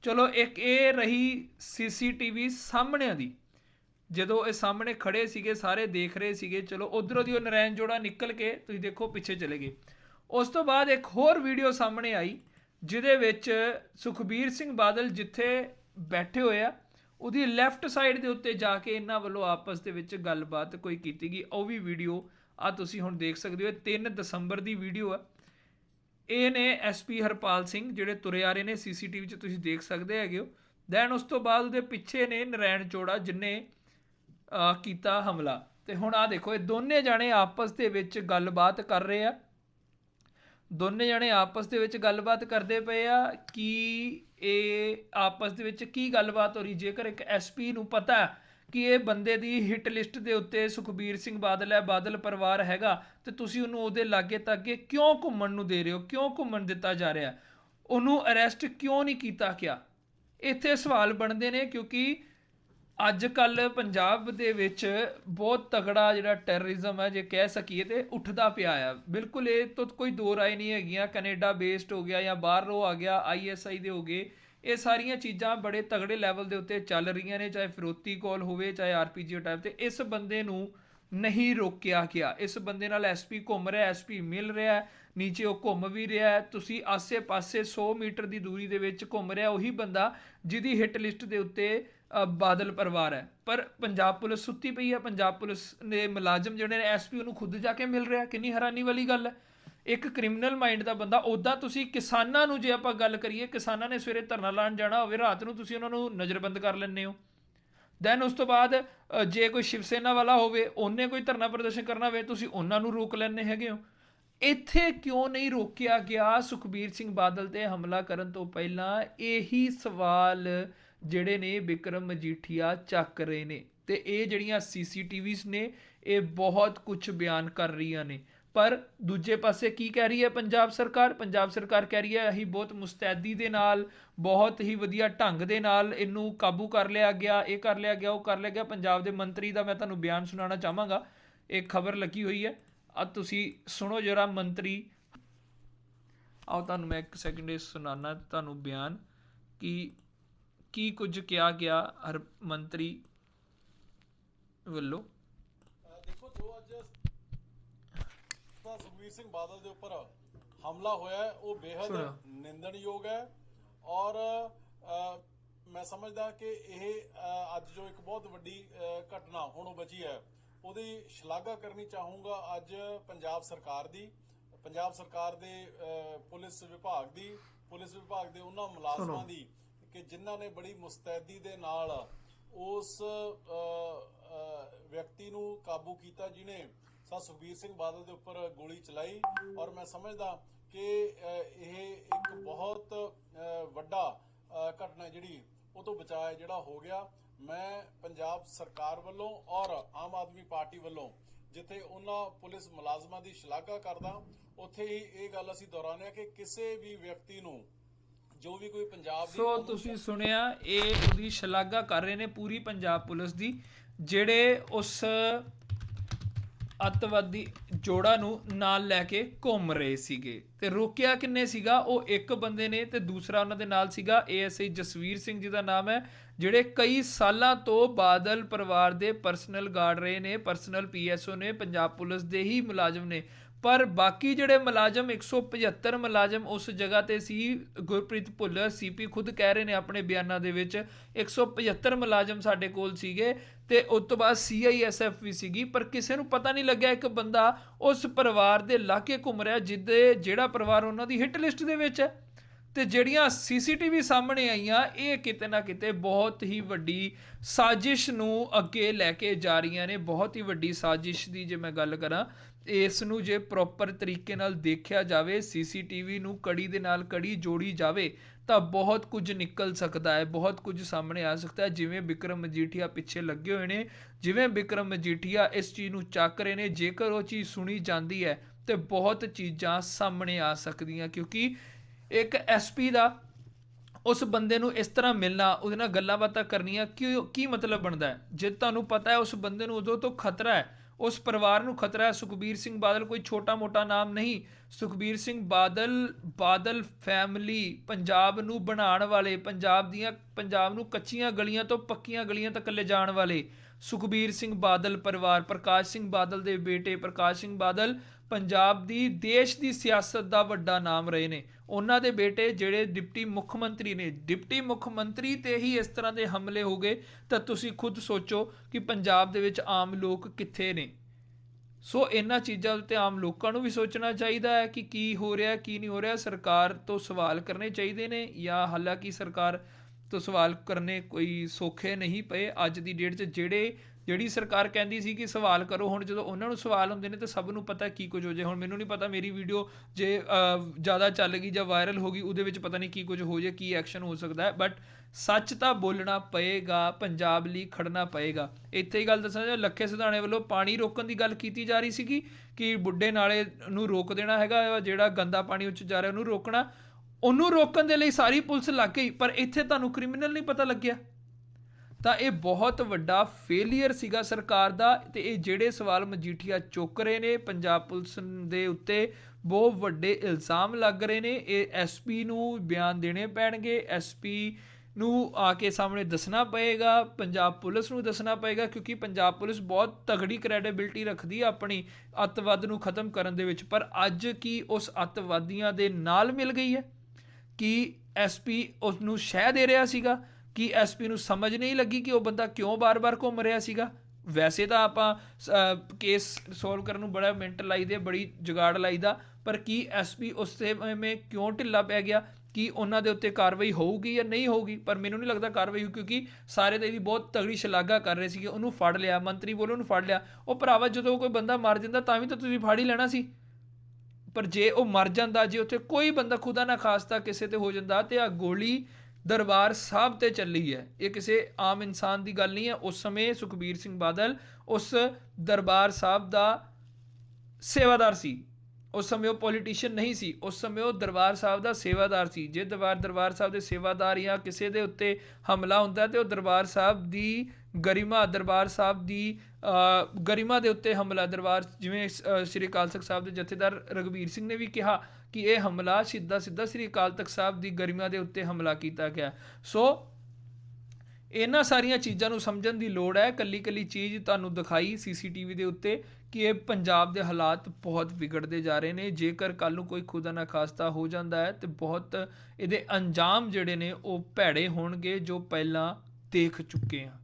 ਚਲੋ ਇੱਕ ਇਹ ਰਹੀ ਸੀਸੀਟੀਵੀ ਸਾਹਮਣਿਆਂ ਦੀ। ਜਦੋਂ ਇਹ ਸਾਹਮਣੇ ਖੜੇ ਸੀਗੇ, ਸਾਰੇ ਦੇਖ ਰਹੇ ਸੀਗੇ, ਚਲੋ ਉਧਰੋਂ ਦੀ ਉਹ ਨਰੈਣ ਜੋੜਾ ਨਿਕਲ ਕੇ ਤੁਸੀਂ ਦੇਖੋ ਪਿੱਛੇ ਚਲੇ ਗਏ। ਉਸ ਤੋਂ ਬਾਅਦ ਇੱਕ ਹੋਰ ਵੀਡੀਓ ਸਾਹਮਣੇ ਆਈ, ਜਿਹਦੇ ਵਿੱਚ ਸੁਖਬੀਰ ਸਿੰਘ ਬਾਦਲ ਜਿੱਥੇ ਬੈਠੇ ਹੋਏ ਆ, ਉਹਦੀ ਲੈਫਟ ਸਾਈਡ ਦੇ ਉੱਤੇ ਜਾ ਕੇ ਇਹਨਾਂ ਵੱਲੋਂ ਆਪਸ ਦੇ ਵਿੱਚ ਗੱਲਬਾਤ ਕੋਈ ਕੀਤੀ ਗਈ। ਉਹ ਵੀ ਵੀਡੀਓ ਆ, ਤੁਸੀਂ ਹੁਣ ਦੇਖ ਸਕਦੇ ਹੋ, ਇਹ 3 ਦਸੰਬਰ ਦੀ ਵੀਡੀਓ ਆ। ਇਹ ਨੇ ਐਸਪੀ ਹਰਪਾਲ ਸਿੰਘ ਜਿਹੜੇ ਤੁਰੇ ਆ ਰਹੇ ਨੇ ਸੀਸੀਟੀਵੀ 'ਚ ਤੁਸੀਂ ਦੇਖ ਸਕਦੇ ਹੈਗੇ ਹੋ। ਦੈਨ ਉਸ ਤੋਂ ਬਾਅਦ ਉਹਦੇ ਪਿੱਛੇ ਨੇ ਨਰੈਣ ਚੋੜਾ ਜਿਨੇ ਕੀਤਾ ਹਮਲਾ। ਤੇ ਹੁਣ ਆ ਦੇਖੋ, ਇਹ ਦੋਨੇ ਜਾਣੇ ਆਪਸ ਦੇ ਵਿੱਚ ਗੱਲਬਾਤ ਕਰ ਰਹੇ ਆ। ਦੋਨੇ ਜਣੇ ਆਪਸ ਦੇ ਵਿੱਚ ਗੱਲਬਾਤ ਕਰਦੇ ਪਏ ਆ ਕਿ ਇਹ ਆਪਸ ਦੇ ਵਿੱਚ ਕੀ ਗੱਲਬਾਤ ਹੋ ਰਹੀ? ਜੇਕਰ ਇੱਕ ਐਸਪੀ ਨੂੰ ਪਤਾ ਕਿ ਇਹ ਬੰਦੇ ਦੀ ਹਿੱਟ ਲਿਸਟ ਦੇ ਉੱਤੇ ਸੁਖਬੀਰ ਸਿੰਘ ਬਾਦਲ ਹੈ, ਬਾਦਲ ਪਰਿਵਾਰ ਹੈਗਾ ਤੇ ਤੁਸੀਂ ਉਹਨੂੰ ਉਹਦੇ ਲਾਗੇ ਤਾਗੇ ਕਿਉਂ ਘੁੰਮਣ ਨੂੰ ਦੇ ਰਹੇ ਹੋ? ਕਿਉਂ ਘੁੰਮਣ ਦਿੱਤਾ ਜਾ ਰਿਹਾ? ਉਹਨੂੰ ਅਰੈਸਟ ਕਿਉਂ ਨਹੀਂ ਕੀਤਾ ਗਿਆ? ਇੱਥੇ ਸਵਾਲ ਬਣਦੇ ਨੇ ਕਿਉਂਕਿ ਅੱਜ ਕੱਲ ਪੰਜਾਬ ਦੇ ਵਿੱਚ ਬਹੁਤ ਤਗੜਾ ਜਿਹੜਾ ਟੈਰਰਿਜ਼ਮ ਹੈ ਜੇ ਕਹਿ ਸਕੀਏ ਤੇ ਉੱਠਦਾ ਪਿਆ ਆ। ਬਿਲਕੁਲ ਇਹ ਤੋਂ ਕੋਈ ਦੋ ਰਾਏ ਨਹੀਂ ਹੈਗੀਆਂ। ਕੈਨੇਡਾ ਬੇਸਡ ਹੋ ਗਿਆ ਜਾਂ ਬਾਹਰੋਂ ਆ ਗਿਆ ਆਈਐਸਆਈ ਦੇ ਹੋ ਗਏ। ਇਹ ਸਾਰੀਆਂ ਚੀਜ਼ਾਂ ਬੜੇ ਤਗੜੇ ਲੈਵਲ ਦੇ ਉੱਤੇ ਚੱਲ ਰਹੀਆਂ ਨੇ, ਚਾਹੇ ਫਿਰੋਤੀ ਕੋਲ ਹੋਵੇ, ਚਾਹੇ ਆਰਪੀਜੀ ਟਾਈਪ ਤੇ। ਇਸ ਬੰਦੇ ਨੂੰ ਨਹੀਂ ਰੋਕਿਆ ਗਿਆ। ਇਸ ਬੰਦੇ ਨਾਲ ਐਸਪੀ ਘੁੰਮ ਰਿਹਾ ਐਸਪੀ ਮਿਲ ਰਿਹਾ, ਨੀਚੇ ਉਹ ਘੁੰਮ ਵੀ ਰਿਹਾ। ਤੁਸੀਂ ਆਸੇ-ਪਾਸੇ 100 ਮੀਟਰ ਦੀ ਦੂਰੀ ਦੇ ਵਿੱਚ ਘੁੰਮ ਰਿਹਾ, ਉਹੀ ਬੰਦਾ ਜਿਹਦੀ ਹਿੱਟ ਲਿਸਟ ਦੇ ਉੱਤੇ ਬਾਦਲ ਪਰਿਵਾਰ ਹੈ। ਪਰ ਪੰਜਾਬ ਪੁਲਿਸ ਸੁੱਤੀ ਪਈ ਹੈ। ਪੰਜਾਬ ਪੁਲਿਸ ਦੇ ਮੁਲਾਜ਼ਮ ਜਿਹੜੇ ਨੇ ਐਸਪੀ ਉਹਨੂੰ ਖੁਦ ਜਾ ਕੇ ਮਿਲ ਰਿਹਾ। ਕਿੰਨੀ ਹੈਰਾਨੀ ਵਾਲੀ ਗੱਲ ਹੈ। ਇੱਕ ਕ੍ਰਿਮੀਨਲ ਮਾਈਂਡ ਦਾ ਬੰਦਾ ਉਦਾਂ ਤੁਸੀਂ ਕਿਸਾਨਾਂ ਨੂੰ ਜੇ ਆਪਾਂ ਗੱਲ ਕਰੀਏ, ਕਿਸਾਨਾਂ ਨੇ ਸਵੇਰੇ ਧਰਨਾ ਲਾਉਣ ਜਾਣਾ ਹੋਵੇ, ਰਾਤ ਨੂੰ ਤੁਸੀਂ ਉਹਨਾਂ ਨੂੰ ਨਜ਼ਰਬੰਦ ਕਰ ਲੈਂਦੇ ਹੋ। ਦੈਨ ਉਸ ਤੋਂ ਬਾਅਦ ਜੇ ਕੋਈ ਸ਼ਿਵ ਸੈਨਾ ਵਾਲਾ ਹੋਵੇ, ਉਹਨੇ ਕੋਈ ਧਰਨਾ ਪ੍ਰਦਰਸ਼ਨ ਕਰਨਾ ਹੋਵੇ, ਤੁਸੀਂ ਉਹਨਾਂ ਨੂੰ ਰੋਕ ਲੈਣੇ ਹੈਗੇ ਹੋ। ਇੱਥੇ ਕਿਉਂ ਨਹੀਂ ਰੋਕਿਆ ਗਿਆ ਸੁਖਬੀਰ ਸਿੰਘ ਬਾਦਲ ਤੇ ਹਮਲਾ ਕਰਨ ਤੋਂ ਪਹਿਲਾਂ? ਇਹੀ ਸਵਾਲ ਜਿਹੜੇ ਨੇ ਵਿਕਰਮ ਮਜੀਠੀਆ ਚੱਕ ਰਹੇ ਨੇ। ਤੇ ਇਹ ਜਿਹੜੀਆਂ ਸੀਸੀਟੀਵੀਜ਼ ਨੇ, ਇਹ ਬਹੁਤ ਕੁਝ ਬਿਆਨ ਕਰ ਰਹੀਆਂ ਨੇ। ਪਰ ਦੂਜੇ ਪਾਸੇ ਕੀ ਕਹਿ ਰਹੀ ਹੈ ਪੰਜਾਬ ਸਰਕਾਰ? ਪੰਜਾਬ ਸਰਕਾਰ ਕਹਿ ਰਹੀ ਹੈ ਅਸੀਂ ਬਹੁਤ ਮੁਸਤੈਦੀ ਦੇ ਨਾਲ, ਬਹੁਤ ਹੀ ਵਧੀਆ ਢੰਗ ਦੇ ਨਾਲ ਇਹਨੂੰ ਕਾਬੂ ਕਰ ਲਿਆ ਗਿਆ, ਇਹ ਕਰ ਲਿਆ ਗਿਆ, ਉਹ ਕਰ ਲਿਆ ਗਿਆ। ਪੰਜਾਬ ਦੇ ਮੰਤਰੀ ਦਾ ਮੈਂ ਤੁਹਾਨੂੰ ਬਿਆਨ ਸੁਣਾਉਣਾ ਚਾਹਾਂਗਾ। ਇਹ ਖਬਰ ਲੱਗੀ ਹੋਈ ਹੈ। ਆ ਤੁਸੀਂ ਸੁਣੋ ਜਰਾ ਮੰਤਰੀ। ਆਓ ਤੁਹਾਨੂੰ ਮੈਂ ਇੱਕ ਸੈਕਿੰਡ ਇਹ ਸੁਣਾਉਣਾ, ਤੁਹਾਨੂੰ ਬਿਆਨ ਕਿ ਕੀ ਕੁਝ ਕਿਹਾ ਗਿਆ ਹਰ ਮੰਤਰੀ ਵੱਲੋਂ। ਤਾਂ ਸੁਖਬੀਰ ਸਿੰਘ ਬਾਦਲ ਦੇ ਉੱਪਰ ਹਮਲਾ ਹੋਇਆ ਹੈ। ਉਹ ਬੇहद। ਨਿੰਦਣਯੋਗ ਹੈ ਔਰ ਮੈਂ ਸਮਝਦਾ ਕਿ ਇਹ ਅੱਜ ਜੋ ਇੱਕ ਬਹੁਤ ਵੱਡੀ ਘਟਨਾ ਹੁਣ ਬਚੀ ਹੈ ਉਹਦੀ ਸ਼ਲਾਘਾ ਕਰਨੀ ਚਾਹੂੰਗਾ ਅੱਜ ਪੰਜਾਬ ਸਰਕਾਰ ਦੀ। ਪੰਜਾਬ ਸਰਕਾਰ ਦੇ ਪੁਲਿਸ ਵਿਭਾਗ ਦੀ ਪੁਲਿਸ ਵਿਭਾਗ ਦੇ ਉਹਨਾਂ ਮੁਲਾਜ਼ਮਾਂ ਦੀ ਕਿ ਜਿਨ੍ਹਾਂ ਨੇ ਬੜੀ ਮੁਸਤੈਦੀ ਦੇ ਨਾਲ ਉਸ ਵਿਅਕਤੀ ਨੂੰ ਕਾਬੂ ਕੀਤਾ ਜਿਨੇ ਸਾ ਸੁਖਬੀਰ ਸਿੰਘ ਬਾਦਲ ਦੇ ਉੱਪਰ ਗੋਲੀ ਚਲਾਈ ਔਰ ਮੈਂ ਸਮਝਦਾ ਕਿ ਇਹ ਇੱਕ ਬਹੁਤ ਵੱਡਾ ਘਟਨਾ ਜਿਹੜੀ ਉਹ ਤੋਂ ਬਚਾਅ ਜਿਹੜਾ ਹੋ ਗਿਆ। ਮੈਂ ਪੰਜਾਬ ਸਰਕਾਰ ਵੱਲੋਂ ਔਰ ਆਮ ਆਦਮੀ ਪਾਰਟੀ ਵੱਲੋਂ ਜਿੱਥੇ ਉਹਨਾਂ ਪੁਲਿਸ ਮੁਲਾਜ਼ਮਾਂ ਦੀ ਸ਼ਲਾਘਾ ਕਰਦਾ, ਉੱਥੇ ਹੀ ਇਹ ਗੱਲ ਅਸੀਂ ਦੁਹਰਾਉਂਦੇ ਹਾਂ ਕਿ ਕਿਸੇ ਵੀ ਵਿਅਕਤੀ ਨੂੰ ਜੋ ਵੀ ਕੋਈ ਪੰਜਾਬ ਦੀ ਸੋ ਤੁਸੀਂ ਸੁਣਿਆ, ਇਹ ਉਹਦੀ ਸ਼ਲਾਘਾ ਕਰ ਰਹੇ ਨੇ ਪੂਰੀ ਪੰਜਾਬ ਪੁਲਿਸ ਦੀ, ਜਿਹੜੇ ਉਸ ਅੱਤਵਾਦੀ ਜੋੜਾ ਨੂੰ ਨਾਲ ਲੈ ਕੇ ਘੁੰਮ ਰਹੇ ਸੀਗੇ ਤੇ ਰੋਕਿਆ ਕਿੰਨੇ ਸੀਗਾ? ਉਹ ਇੱਕ ਬੰਦੇ ਨੇ ਤੇ ਦੂਸਰਾ ਉਹਨਾਂ ਦੇ ਨਾਲ ਸੀਗਾ ਏਐਸਆਈ ਜਸਵੀਰ ਸਿੰਘ ਜੀ ਦਾ ਨਾਮ ਹੈ, ਜਿਹੜੇ ਕਈ ਸਾਲਾਂ ਤੋਂ ਬਾਦਲ ਪਰਿਵਾਰ ਦੇ ਪਰਸਨਲ ਗਾਰਡ ਰਹੇ ਨੇ ਪਰਸਨਲ ਪੀਐਸਓ ਨੇ, ਪੰਜਾਬ ਪੁਲਿਸ ਦੇ ਹੀ ਮੁਲਾਜ਼ਮ ਨੇ। ਪਰ ਬਾਕੀ ਜਿਹੜੇ ਮੁਲਾਜ਼ਮ 175 ਮੁਲਾਜ਼ਮ ਉਸ ਜਗ੍ਹਾ ਤੇ ਸੀ, ਗੁਰਪ੍ਰੀਤ ਭੁੱਲਰ, ਸੀਪੀ ਖੁਦ ਕਹਿ ਰਹੇ ਨੇ ਆਪਣੇ ਬਿਆਨਾਂ ਦੇ ਵਿੱਚ 175 ਮੁਲਾਜ਼ਮ ਸਾਡੇ ਕੋਲ ਸੀਗੇ ਤੇ ਉਸ ਤੋਂ ਬਾਅਦ ਸੀਆਈਐਸਐਫ ਵੀ ਸੀਗੀ, ਪਰ ਕਿਸੇ ਨੂੰ ਪਤਾ ਨਹੀਂ ਲੱਗਿਆ ਇੱਕ ਬੰਦਾ ਉਸ ਪਰਿਵਾਰ ਦੇ ਲਾਗੇ ਘੁੰਮ ਰਿਹਾ ਜਿਹਦੇ ਜਿਹੜਾ ਪਰਿਵਾਰ ਉਹਨਾਂ ਦੀ ਹਿੱਟ ਲਿਸਟ ਦੇ ਵਿੱਚ ਹੈ। ਤੇ ਜਿਹੜੀਆਂ ਸੀਸੀਟੀਵੀ ਸਾਹਮਣੇ ਆਈਆਂ, ਇਹ ਕਿਤੇ ਨਾ ਕਿਤੇ ਬਹੁਤ ਹੀ ਵੱਡੀ ਸਾਜ਼ਿਸ਼ ਨੂੰ ਅੱਗੇ ਲੈ ਕੇ ਜਾ ਰਹੀਆਂ ਨੇ, ਬਹੁਤ ਹੀ ਵੱਡੀ ਸਾਜ਼ਿਸ਼ ਦੀ ਜੇ ਮੈਂ ਗੱਲ ਕਰਾਂ ਇਸ ਨੂੰ ਜੇ ਪ੍ਰੋਪਰ ਤਰੀਕੇ ਨਾਲ ਦੇਖਿਆ ਜਾਵੇ ਸੀਸੀਟੀਵੀ ਨੂੰ ਕੜੀ ਦੇ ਨਾਲ ਕੜੀ ਜੋੜੀ ਜਾਵੇ, ਤਾਂ ਬਹੁਤ ਕੁਝ ਨਿਕਲ ਸਕਦਾ ਹੈ, ਬਹੁਤ ਕੁਝ ਸਾਹਮਣੇ ਆ ਸਕਦਾ ਹੈ। ਜਿਵੇਂ ਵਿਕਰਮ ਮਜੀਠੀਆ ਪਿੱਛੇ ਲੱਗੇ ਹੋਏ ਨੇ, ਜਿਵੇਂ ਵਿਕਰਮ ਮਜੀਠੀਆ ਇਸ ਚੀਜ਼ ਨੂੰ ਚੱਕ ਰਹੇ ਨੇ, ਜੇਕਰ ਉਹ ਚੀਜ਼ ਸੁਣੀ ਜਾਂਦੀ ਹੈ, ਤੇ ਬਹੁਤ ਚੀਜ਼ਾਂ ਸਾਹਮਣੇ ਆ ਸਕਦੀਆਂ, ਕਿਉਂਕਿ ਇੱਕ ਐਸਪੀ ਦਾ ਉਸ ਬੰਦੇ ਨੂੰ ਇਸ ਤਰ੍ਹਾਂ ਮਿਲਣਾ, ਉਹਦੇ ਨਾਲ ਗੱਲਾਂ ਬਾਤਾਂ ਕਰਨੀਆਂ, ਕੀ ਕੀ ਮਤਲਬ ਬਣਦਾ ਹੈ? ਜੇ ਤੁਹਾਨੂੰ ਪਤਾ ਹੈ, ਉਸ ਬੰਦੇ ਨੂੰ ਉਦੋਂ ਤੋਂ ਖਤਰਾ ਹੈ ਉਸ ਪਰਿਵਾਰ ਨੂੰ ਖਤਰਾ ਹੈ। ਸੁਖਬੀਰ ਸਿੰਘ ਬਾਦਲ ਕੋਈ ਛੋਟਾ-ਮੋਟਾ ਨਾਮ ਨਹੀਂ। ਸੁਖਬੀਰ ਸਿੰਘ ਬਾਦਲ ਬਾਦਲ ਫੈਮਿਲੀ ਪੰਜਾਬ ਨੂੰ ਬਣਾਉਣ ਵਾਲੇ, ਪੰਜਾਬ ਦੀਆਂ, ਪੰਜਾਬ ਨੂੰ ਕੱਚੀਆਂ ਗਲੀਆਂ ਤੋਂ ਪੱਕੀਆਂ ਗਲੀਆਂ ਤੱਕ ਲਿਜਾਣ ਵਾਲੇ ਸੁਖਬੀਰ ਸਿੰਘ ਬਾਦਲ ਪਰਿਵਾਰ। ਪ੍ਰਕਾਸ਼ ਸਿੰਘ ਬਾਦਲ ਦੇ ਬੇਟੇ ਪ੍ਰਕਾਸ਼ ਸਿੰਘ ਬਾਦਲ ਪੰਜਾਬ ਦੀ, ਦੇਸ਼ ਦੀ ਸਿਆਸਤ ਦਾ ਵੱਡਾ ਨਾਮ ਰਹੇ ਨੇ। ਉਹਨਾਂ ਦੇ ਬੇਟੇ ਜਿਹੜੇ ਡਿਪਟੀ ਮੁੱਖ ਮੰਤਰੀ ਨੇ, ਡਿਪਟੀ ਮੁੱਖ ਮੰਤਰੀ ਤੇ ਹੀ ਇਸ ਤਰ੍ਹਾਂ ਦੇ ਹਮਲੇ ਹੋ ਗਏ, ਤਾਂ ਤੁਸੀਂ ਖੁਦ ਸੋਚੋ ਕਿ ਪੰਜਾਬ ਦੇ ਵਿੱਚ ਆਮ ਲੋਕ ਕਿੱਥੇ ਨੇ। ਸੋ ਇਹਨਾਂ ਚੀਜ਼ਾਂ ਉੱਤੇ ਆਮ ਲੋਕਾਂ ਨੂੰ ਵੀ ਸੋਚਣਾ ਚਾਹੀਦਾ ਹੈ ਕਿ ਕੀ ਹੋ ਰਿਹਾ, ਕੀ ਨਹੀਂ ਹੋ ਰਿਹਾ, ਸਰਕਾਰ ਤੋਂ ਸਵਾਲ ਕਰਨੇ ਚਾਹੀਦੇ ਨੇ ਜਾਂ ਹਾਲਾਂਕਿ ਸਰਕਾਰ ਤੋਂ ਸਵਾਲ ਕਰਨੇ ਕੋਈ ਸੌਖੇ ਨਹੀਂ ਪਏ। ਅੱਜ ਦੀ ਡੇਟ 'ਚ ਜਿਹੜੇ ਜਿਹੜੀ ਸਰਕਾਰ ਕਹਿੰਦੀ ਸੀ ਕਿ ਸਵਾਲ ਕਰੋ ਹੁਣ ਜਦੋਂ ਉਹਨਾਂ ਨੂੰ ਸਵਾਲ ਹੁੰਦੇ ਨੇ ਤਾਂ ਸਭ ਨੂੰ ਪਤਾ ਕੀ ਕੁਝ ਹੋ ਜੇ ਹੁਣ ਮੈਨੂੰ ਨਹੀਂ ਪਤਾ ਮੇਰੀ ਵੀਡੀਓ ਜੇ ਅਹ, ਜ਼ਿਆਦਾ ਚੱਲ ਗਈ ਜਾਂ ਵਾਇਰਲ ਹੋ ਗਈ ਉਹਦੇ ਵਿੱਚ ਪਤਾ ਨਹੀਂ ਕੀ ਕੁਝ ਹੋ ਜੇ ਕੀ ਐਕਸ਼ਨ ਹੋ ਸਕਦਾ ਹੈ। ਬਟ ਸੱਚ ਤਾਂ ਬੋਲਣਾ ਪਏਗਾ ਪੰਜਾਬ ਲਈ ਖੜਨਾ ਪਏਗਾ। ਇੱਥੇ ਹੀ ਗੱਲ ਦੱਸਾਂ ਜੇ ਲੱਖੇ ਸਿਧਾਣੇ ਵੱਲੋਂ ਪਾਣੀ ਰੋਕਣ ਦੀ ਗੱਲ ਕੀਤੀ ਜਾ ਰਹੀ ਸੀਗੀ ਕਿ ਬੁੱਢੇ ਨਾਲੇ ਨੂੰ ਰੋਕ ਦੇਣਾ ਹੈਗਾ ਜਿਹੜਾ ਗੰਦਾ ਪਾਣੀ ਉੱਚ ਜਾ ਰਿਹਾ ਉਹਨੂੰ ਰੋਕਣਾ। ਉਹਨੂੰ ਰੋਕਣ ਦੇ ਲਈ ਸਾਰੀ ਪੁਲਿਸ ਲੱਗ ਗਈ ਪਰ ਇੱਥੇ ਤੁਹਾਨੂੰ ਕ੍ਰਿਮੀਨਲ ਨਹੀਂ ਪਤਾ ਲੱਗਿਆ। ਤਾਂ ਇਹ ਬਹੁਤ ਵੱਡਾ ਫੇਲਿਅਰ ਸੀਗਾ ਸਰਕਾਰ ਦਾ ਤੇ ਇਹ ਜਿਹੜੇ ਸਵਾਲ ਮਜੀਠੀਆ ਚੁੱਕ ਰਹੇ ਨੇ, ਪੰਜਾਬ ਪੁਲਿਸ ਦੇ ਉੱਤੇ ਬਹੁਤ ਵੱਡੇ ਇਲਜ਼ਾਮ ਲੱਗ ਰਹੇ ਨੇ, ਇਹ ਐਸਪੀ ਨੂੰ ਬਿਆਨ ਦੇਣੇ ਪੈਣਗੇ ਐਸਪੀ ਨੂੰ ਆ ਕੇ ਸਾਹਮਣੇ ਦੱਸਣਾ ਪਏਗਾ, ਪੰਜਾਬ ਪੁਲਿਸ ਨੂੰ ਦੱਸਣਾ ਪਏਗਾ ਕਿਉਂਕਿ ਪੰਜਾਬ ਪੁਲਿਸ ਬਹੁਤ ਤਗੜੀ ਕ੍ਰੈਡੀਬਿਲਟੀ ਰੱਖਦੀ ਹੈ ਆਪਣੀ ਅੱਤਵਾਦ ਨੂੰ ਖਤਮ ਕਰਨ ਦੇ ਵਿੱਚ, ਪਰ ਅੱਜ ਕੀ ਉਸ ਅੱਤਵਾਦੀਆਂ ਦੇ ਨਾਲ ਮਿਲ ਗਈ ਹੈ? ਕਿ ਐਸਪੀ ਉਸ ਨੂੰ ਸ਼ਹਿ ਦੇ ਰਿਹਾ ਸੀਗਾ? ਕਿ ਐਸਪੀ ਨੂੰ ਸਮਝ ਨਹੀਂ ਲੱਗੀ ਕਿ ਉਹ ਬੰਦਾ ਕਿਉਂ ਬਾਰ-ਬਾਰ ਘੁੰਮ ਰਿਹਾ ਸੀਗਾ? ਵੈਸੇ ਤਾਂ ਆਪਾਂ ਕੇਸ ਸੋਲਵ ਕਰਨ ਨੂੰ ਬੜਾ ਮਿੰਟ ਲਾਈਦੇ, ਬੜੀ ਜੁਗਾੜ ਲਾਈਦਾ, ਪਰ ਕੀ ਐਸਪੀ ਉਸ ਸਮੇਂ ਕਿਉਂ ਢਿੱਲਾ ਪੈ ਗਿਆ? ਕਿ ਉਹਨਾਂ ਦੇ ਉੱਤੇ ਕਾਰਵਾਈ ਹੋਊਗੀ ਜਾਂ ਨਹੀਂ ਹੋਊਗੀ? ਪਰ ਮੈਨੂੰ ਨਹੀਂ ਲੱਗਦਾ ਕਾਰਵਾਈ ਹੋਊ, ਕਿਉਂਕਿ ਸਾਰੇ ਤਾਂ ਇਹਦੀ ਬਹੁਤ ਤਗੜੀ ਸ਼ਲਾਘਾ ਕਰ ਰਹੇ ਸੀਗੇ। ਉਹਨੂੰ ਫੜ ਲਿਆ, ਮੰਤਰੀ ਬੋਲੋ ਉਹਨੂੰ ਫੜ ਲਿਆ। ਉਹ ਭਰਾਵਾ, ਜਦੋਂ ਕੋਈ ਬੰਦਾ ਮਰ ਜਾਂਦਾ, ਤਾਂ ਵੀ ਤਾਂ ਤੁਸੀਂ ਫੜ ਹੀ ਲੈਣਾ ਸੀ। ਪਰ ਜੇ ਉਹ ਮਰ ਜਾਂਦਾ, ਜੇ ਉੱਥੇ ਕੋਈ ਬੰਦਾ ਖੁਦਾ ਨਾ ਖਾਸਤਾ ਕਿਸੇ ਤੇ ਹੋ ਜਾਂਦਾ ਤੇ ਆ ਗੋਲੀ ਦਰਬਾਰ ਸਾਹਿਬ ਤੇ ਚੱਲੀ ਹੈ। ਇਹ ਕਿਸੇ ਆਮ ਇਨਸਾਨ ਦੀ ਗੱਲ ਨਹੀਂ ਹੈ। ਉਸ ਸਮੇਂ ਸੁਖਬੀਰ ਸਿੰਘ ਬਾਦਲ ਉਸ ਦਰਬਾਰ ਸਾਹਿਬ ਦਾ ਸੇਵਾਦਾਰ ਸੀ। ਉਸ ਸਮੇਂ ਉਹ ਪੋਲੀਟੀਸ਼ੀਅਨ ਨਹੀਂ ਸੀ। ਉਸ ਸਮੇਂ ਉਹ ਦਰਬਾਰ ਸਾਹਿਬ ਦਾ ਸੇਵਾਦਾਰ ਸੀ। ਜੇ ਦਰਬਾਰ ਦਰਬਾਰ ਸਾਹਿਬ ਦੇ ਸੇਵਾਦਾਰ ਜਾਂ ਕਿਸੇ ਦੇ ਉੱਤੇ ਹਮਲਾ ਹੁੰਦਾ ਤੇ ਉਹ ਦਰਬਾਰ ਸਾਹਿਬ ਦੀ ਗਰਿਮਾ, ਦਰਬਾਰ ਸਾਹਿਬ ਦੀ ਗਰਿਮਾ ਦੇ ਉੱਤੇ ਹਮਲਾ ਦਰਬਾਰ, ਜਿਵੇਂ ਸ੍ਰੀ ਅਕਾਲ ਤਖਤ ਸਾਹਿਬ ਦੇ ਜਥੇਦਾਰ ਰਗਵੀਰ ਸਿੰਘ ਨੇ ਵੀ ਕਿਹਾ ਕਿ ਇਹ ਹਮਲਾ ਸਿੱਧਾ ਸਿੱਧਾ ਸ੍ਰੀ ਅਕਾਲ ਤਖਤ ਸਾਹਿਬ ਦੀ ਗਰਿਮਾ ਦੇ ਉੱਤੇ ਹਮਲਾ ਕੀਤਾ ਗਿਆ। ਸੋ, ਇਹਨਾਂ ਸਾਰੀਆਂ ਚੀਜ਼ਾਂ ਨੂੰ ਸਮਝਣ ਦੀ ਲੋੜ ਹੈ। ਕੱਲੀ ਕੱਲੀ ਚੀਜ਼ ਤੁਹਾਨੂੰ ਦਿਖਾਈ ਸੀਸੀਟੀਵੀ ਦੇ ਉੱਤੇ ਕਿ ਇਹ ਪੰਜਾਬ ਦੇ ਹਾਲਾਤ ਬਹੁਤ ਵਿਗੜਦੇ ਜਾ ਰਹੇ ਨੇ। ਜੇਕਰ ਕੱਲ ਨੂੰ ਕੋਈ ਖੁਦਾ ਨਾ ਖਾਸਤਾ ਹੋ ਜਾਂਦਾ ਹੈ, ਤੇ ਬਹੁਤ ਇਹਦੇ ਅੰਜਾਮ ਜਿਹੜੇ ਨੇ ਉਹ ਭੈੜੇ ਹੋਣਗੇ ਜੋ ਪਹਿਲਾਂ ਦੇਖ ਚੁੱਕੇ ਹਾਂ।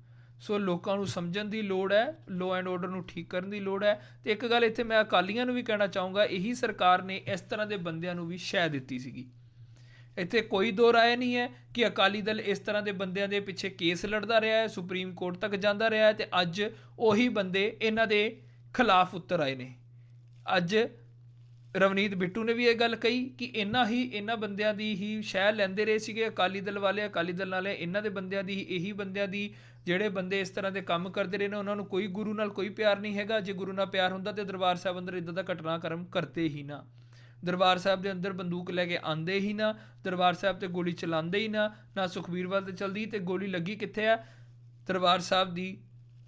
ਸੋ ਲੋਕਾਂ ਨੂੰ ਸਮਝਣ ਦੀ ਲੋੜ ਹੈ ਲੋ ਐਂਡ ਆਰਡਰ ਨੂੰ ਠੀਕ ਕਰਨ ਦੀ ਲੋੜ ਹੈ ਤੇ ਇੱਕ ਗੱਲ ਇੱਥੇ ਮੈਂ ਅਕਾਲੀਆਂ ਨੂੰ ਵੀ ਕਹਿਣਾ ਚਾਹੂੰਗਾ, ਇਹੀ ਸਰਕਾਰ ਨੇ ਇਸ ਤਰ੍ਹਾਂ ਦੇ ਬੰਦਿਆਂ ਨੂੰ ਵੀ ਸ਼ਹਿ ਦਿੱਤੀ ਸੀਗੀ। ਇੱਥੇ ਕੋਈ ਦੋ ਰਾਏ ਨਹੀਂ ਹੈ ਕਿ ਅਕਾਲੀ ਦਲ ਇਸ ਤਰ੍ਹਾਂ ਦੇ ਬੰਦਿਆਂ ਦੇ ਪਿੱਛੇ ਕੇਸ ਲੜਦਾ ਰਿਹਾ ਹੈ, ਸੁਪਰੀਮ ਕੋਰਟ ਤੱਕ ਜਾਂਦਾ ਰਿਹਾ ਹੈ ਤੇ ਅੱਜ ਉਹੀ ਬੰਦੇ ਇਹਨਾਂ ਦੇ ਖਿਲਾਫ ਉਤਰ ਆਏ ਨੇ। ਅੱਜ ਰਵਨੀਤ ਬਿੱਟੂ ਨੇ ਵੀ ਇਹ ਗੱਲ ਕਹੀ ਕਿ ਇਹਨਾਂ ਹੀ ਇਹਨਾਂ ਬੰਦਿਆਂ ਦੀ ਹੀ ਸ਼ਹਿ ਲੈਂਦੇ ਰਹੇ ਸੀਗੇ, ਅਕਾਲੀ ਦਲ ਵਾਲੇ, ਅਕਾਲੀ ਦਲ ਵਾਲੇ ਇਹਨਾਂ ਦੇ ਬੰਦਿਆਂ ਦੀ, ਇਹੀ ਬੰਦਿਆਂ ਦੀ ਜਿਹੜੇ ਬੰਦੇ ਇਸ ਤਰ੍ਹਾਂ ਦੇ ਕੰਮ ਕਰਦੇ ਰਹੇ ਨੇ, ਉਹਨਾਂ ਨੂੰ ਕੋਈ ਗੁਰੂ ਨਾਲ ਕੋਈ ਪਿਆਰ ਨਹੀਂ ਹੈਗਾ। ਜੇ ਗੁਰੂ ਨਾਲ ਪਿਆਰ ਹੁੰਦਾ ਤੇ ਦਰਬਾਰ ਸਾਹਿਬ ਅੰਦਰ ਇਦਾਂ ਦਾ ਘਟਨਾਕ੍ਰਮ ਕਰਦੇ ਹੀ ਨਾ। ਦਰਬਾਰ ਸਾਹਿਬ ਦੇ ਅੰਦਰ ਬੰਦੂਕ ਲੈ ਕੇ ਆਂਦੇ ਹੀ ਨਾ, ਦਰਬਾਰ ਸਾਹਿਬ ਤੇ ਗੋਲੀ ਚਲਾਉਂਦੇ ਹੀ ਨਾ ਨਾ ਸੁਖਬੀਰ ਵੱਲ ਤੇ ਚਲਦੀ ਤੇ ਗੋਲੀ ਲੱਗੀ ਕਿੱਥੇ ਆ? ਦਰਬਾਰ ਸਾਹਿਬ ਦੀ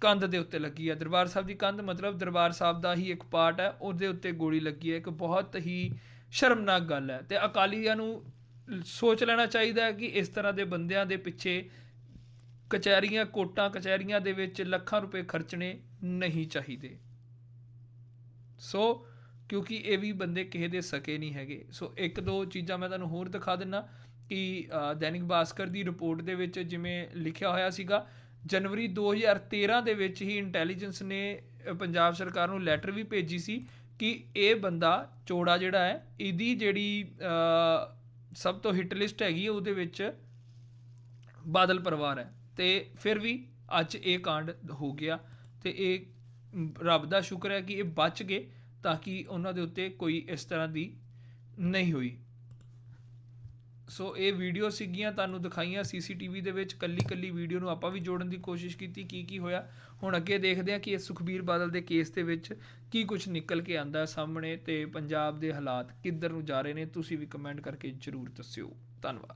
ਕੰਧ ਦੇ ਉੱਤੇ ਲੱਗੀ ਹੈ ਦਰਬਾਰ ਸਾਹਿਬ ਦੀ ਕੰਧ ਮਤਲਬ ਦਰਬਾਰ ਸਾਹਿਬ ਦਾ ਹੀ ਇੱਕ ਪਾਰਟ ਹੈ। ਉਹਦੇ ਉੱਤੇ ਗੋਲੀ ਲੱਗੀ ਹੈ। ਇੱਕ ਬਹੁਤ ਹੀ ਸ਼ਰਮਨਾਕ ਗੱਲ ਹੈ। ਤੇ ਅਕਾਲੀਆਂ ਨੂੰ ਸੋਚ ਲੈਣਾ ਚਾਹੀਦਾ ਹੈ ਕਿ ਇਸ ਤਰ੍ਹਾਂ ਦੇ ਬੰਦਿਆਂ ਦੇ ਪਿੱਛੇ ਕਚਹਿਰੀਆਂ, ਕੋਟਾਂ ਕਚਹਿਰੀਆਂ ਦੇ ਵਿੱਚ ਲੱਖਾਂ ਰੁਪਏ ਖਰਚਣੇ ਨਹੀਂ ਚਾਹੀਦੇ। ਸੋ ਕਿਉਂਕਿ ਇਹ ਵੀ ਬੰਦੇ ਕਿਸੇ ਦੇ ਸਕੇ ਨਹੀਂ ਹੈਗੇ। ਸੋ ਇੱਕ ਦੋ ਚੀਜ਼ਾਂ ਮੈਂ ਤੁਹਾਨੂੰ ਹੋਰ ਦਿਖਾ ਦਿੰਨਾ ਕਿ ਦੈਨਿਕ ਭਾਸਕਰ ਦੀ ਰਿਪੋਰਟ ਦੇ ਵਿੱਚ ਜਿਵੇਂ ਲਿਖਿਆ ਹੋਇਆ ਸੀਗਾ ਜਨਵਰੀ 2013 ਦੇ ਵਿੱਚ ਹੀ ਇੰਟੈਲੀਜੈਂਸ ਨੇ ਪੰਜਾਬ ਸਰਕਾਰ ਨੂੰ ਲੈਟਰ ਵੀ ਭੇਜੀ ਸੀ ਕਿ ਇਹ ਬੰਦਾ ਚੋੜਾ ਜਿਹੜਾ ਹੈ, ਇਹਦੀ ਜਿਹੜੀ ਸਭ ਤੋਂ ਹਿੱਟ ਲਿਸਟ ਹੈਗੀ ਉਹਦੇ ਵਿੱਚ ਬਾਦਲ ਪਰਿਵਾਰ ਹੈ। ਤੇ ਫਿਰ ਵੀ ਅੱਜ ਇਹ ਕਾਂਡ ਹੋ ਗਿਆ ਤੇ ਇਹ ਰੱਬ ਦਾ ਸ਼ੁਕਰ ਹੈ ਕਿ ਇਹ ਬਚ ਗਏ ਤਾਂ ਕਿ ਉਹਨਾਂ ਦੇ ਉੱਤੇ ਕੋਈ ਇਸ ਤਰ੍ਹਾਂ ਦੀ ਨਹੀਂ ਹੋਈ। ਸੋ ਇਹ ਵੀਡੀਓ ਸੀਗੀਆਂ, ਤੁਹਾਨੂੰ ਦਿਖਾਈਆਂ ਸੀਸੀਟੀਵੀ ਦੇ ਵਿੱਚ ਕੱਲੀ ਕੱਲੀ ਵੀਡੀਓ ਨੂੰ ਆਪਾਂ ਵੀ ਜੋੜਨ ਦੀ ਕੋਸ਼ਿਸ਼ ਕੀਤੀ ਕੀ ਕੀ ਹੋਇਆ। ਹੁਣ ਅੱਗੇ ਦੇਖਦੇ ਹਾਂ ਕਿ ਇਹ ਸੁਖਬੀਰ ਬਾਦਲ ਦੇ ਕੇਸ ਦੇ ਵਿੱਚ ਕੀ ਕੁਝ ਨਿਕਲ ਕੇ ਆਂਦਾ ਸਾਹਮਣੇ ਤੇ ਪੰਜਾਬ ਦੇ ਹਾਲਾਤ ਕਿੱਧਰ ਨੂੰ ਜਾ ਰਹੇ ਨੇ, ਤੁਸੀਂ ਵੀ ਕਮੈਂਟ ਕਰਕੇ ਜਰੂਰ ਦੱਸਿਓ। ਧੰਨਵਾਦ।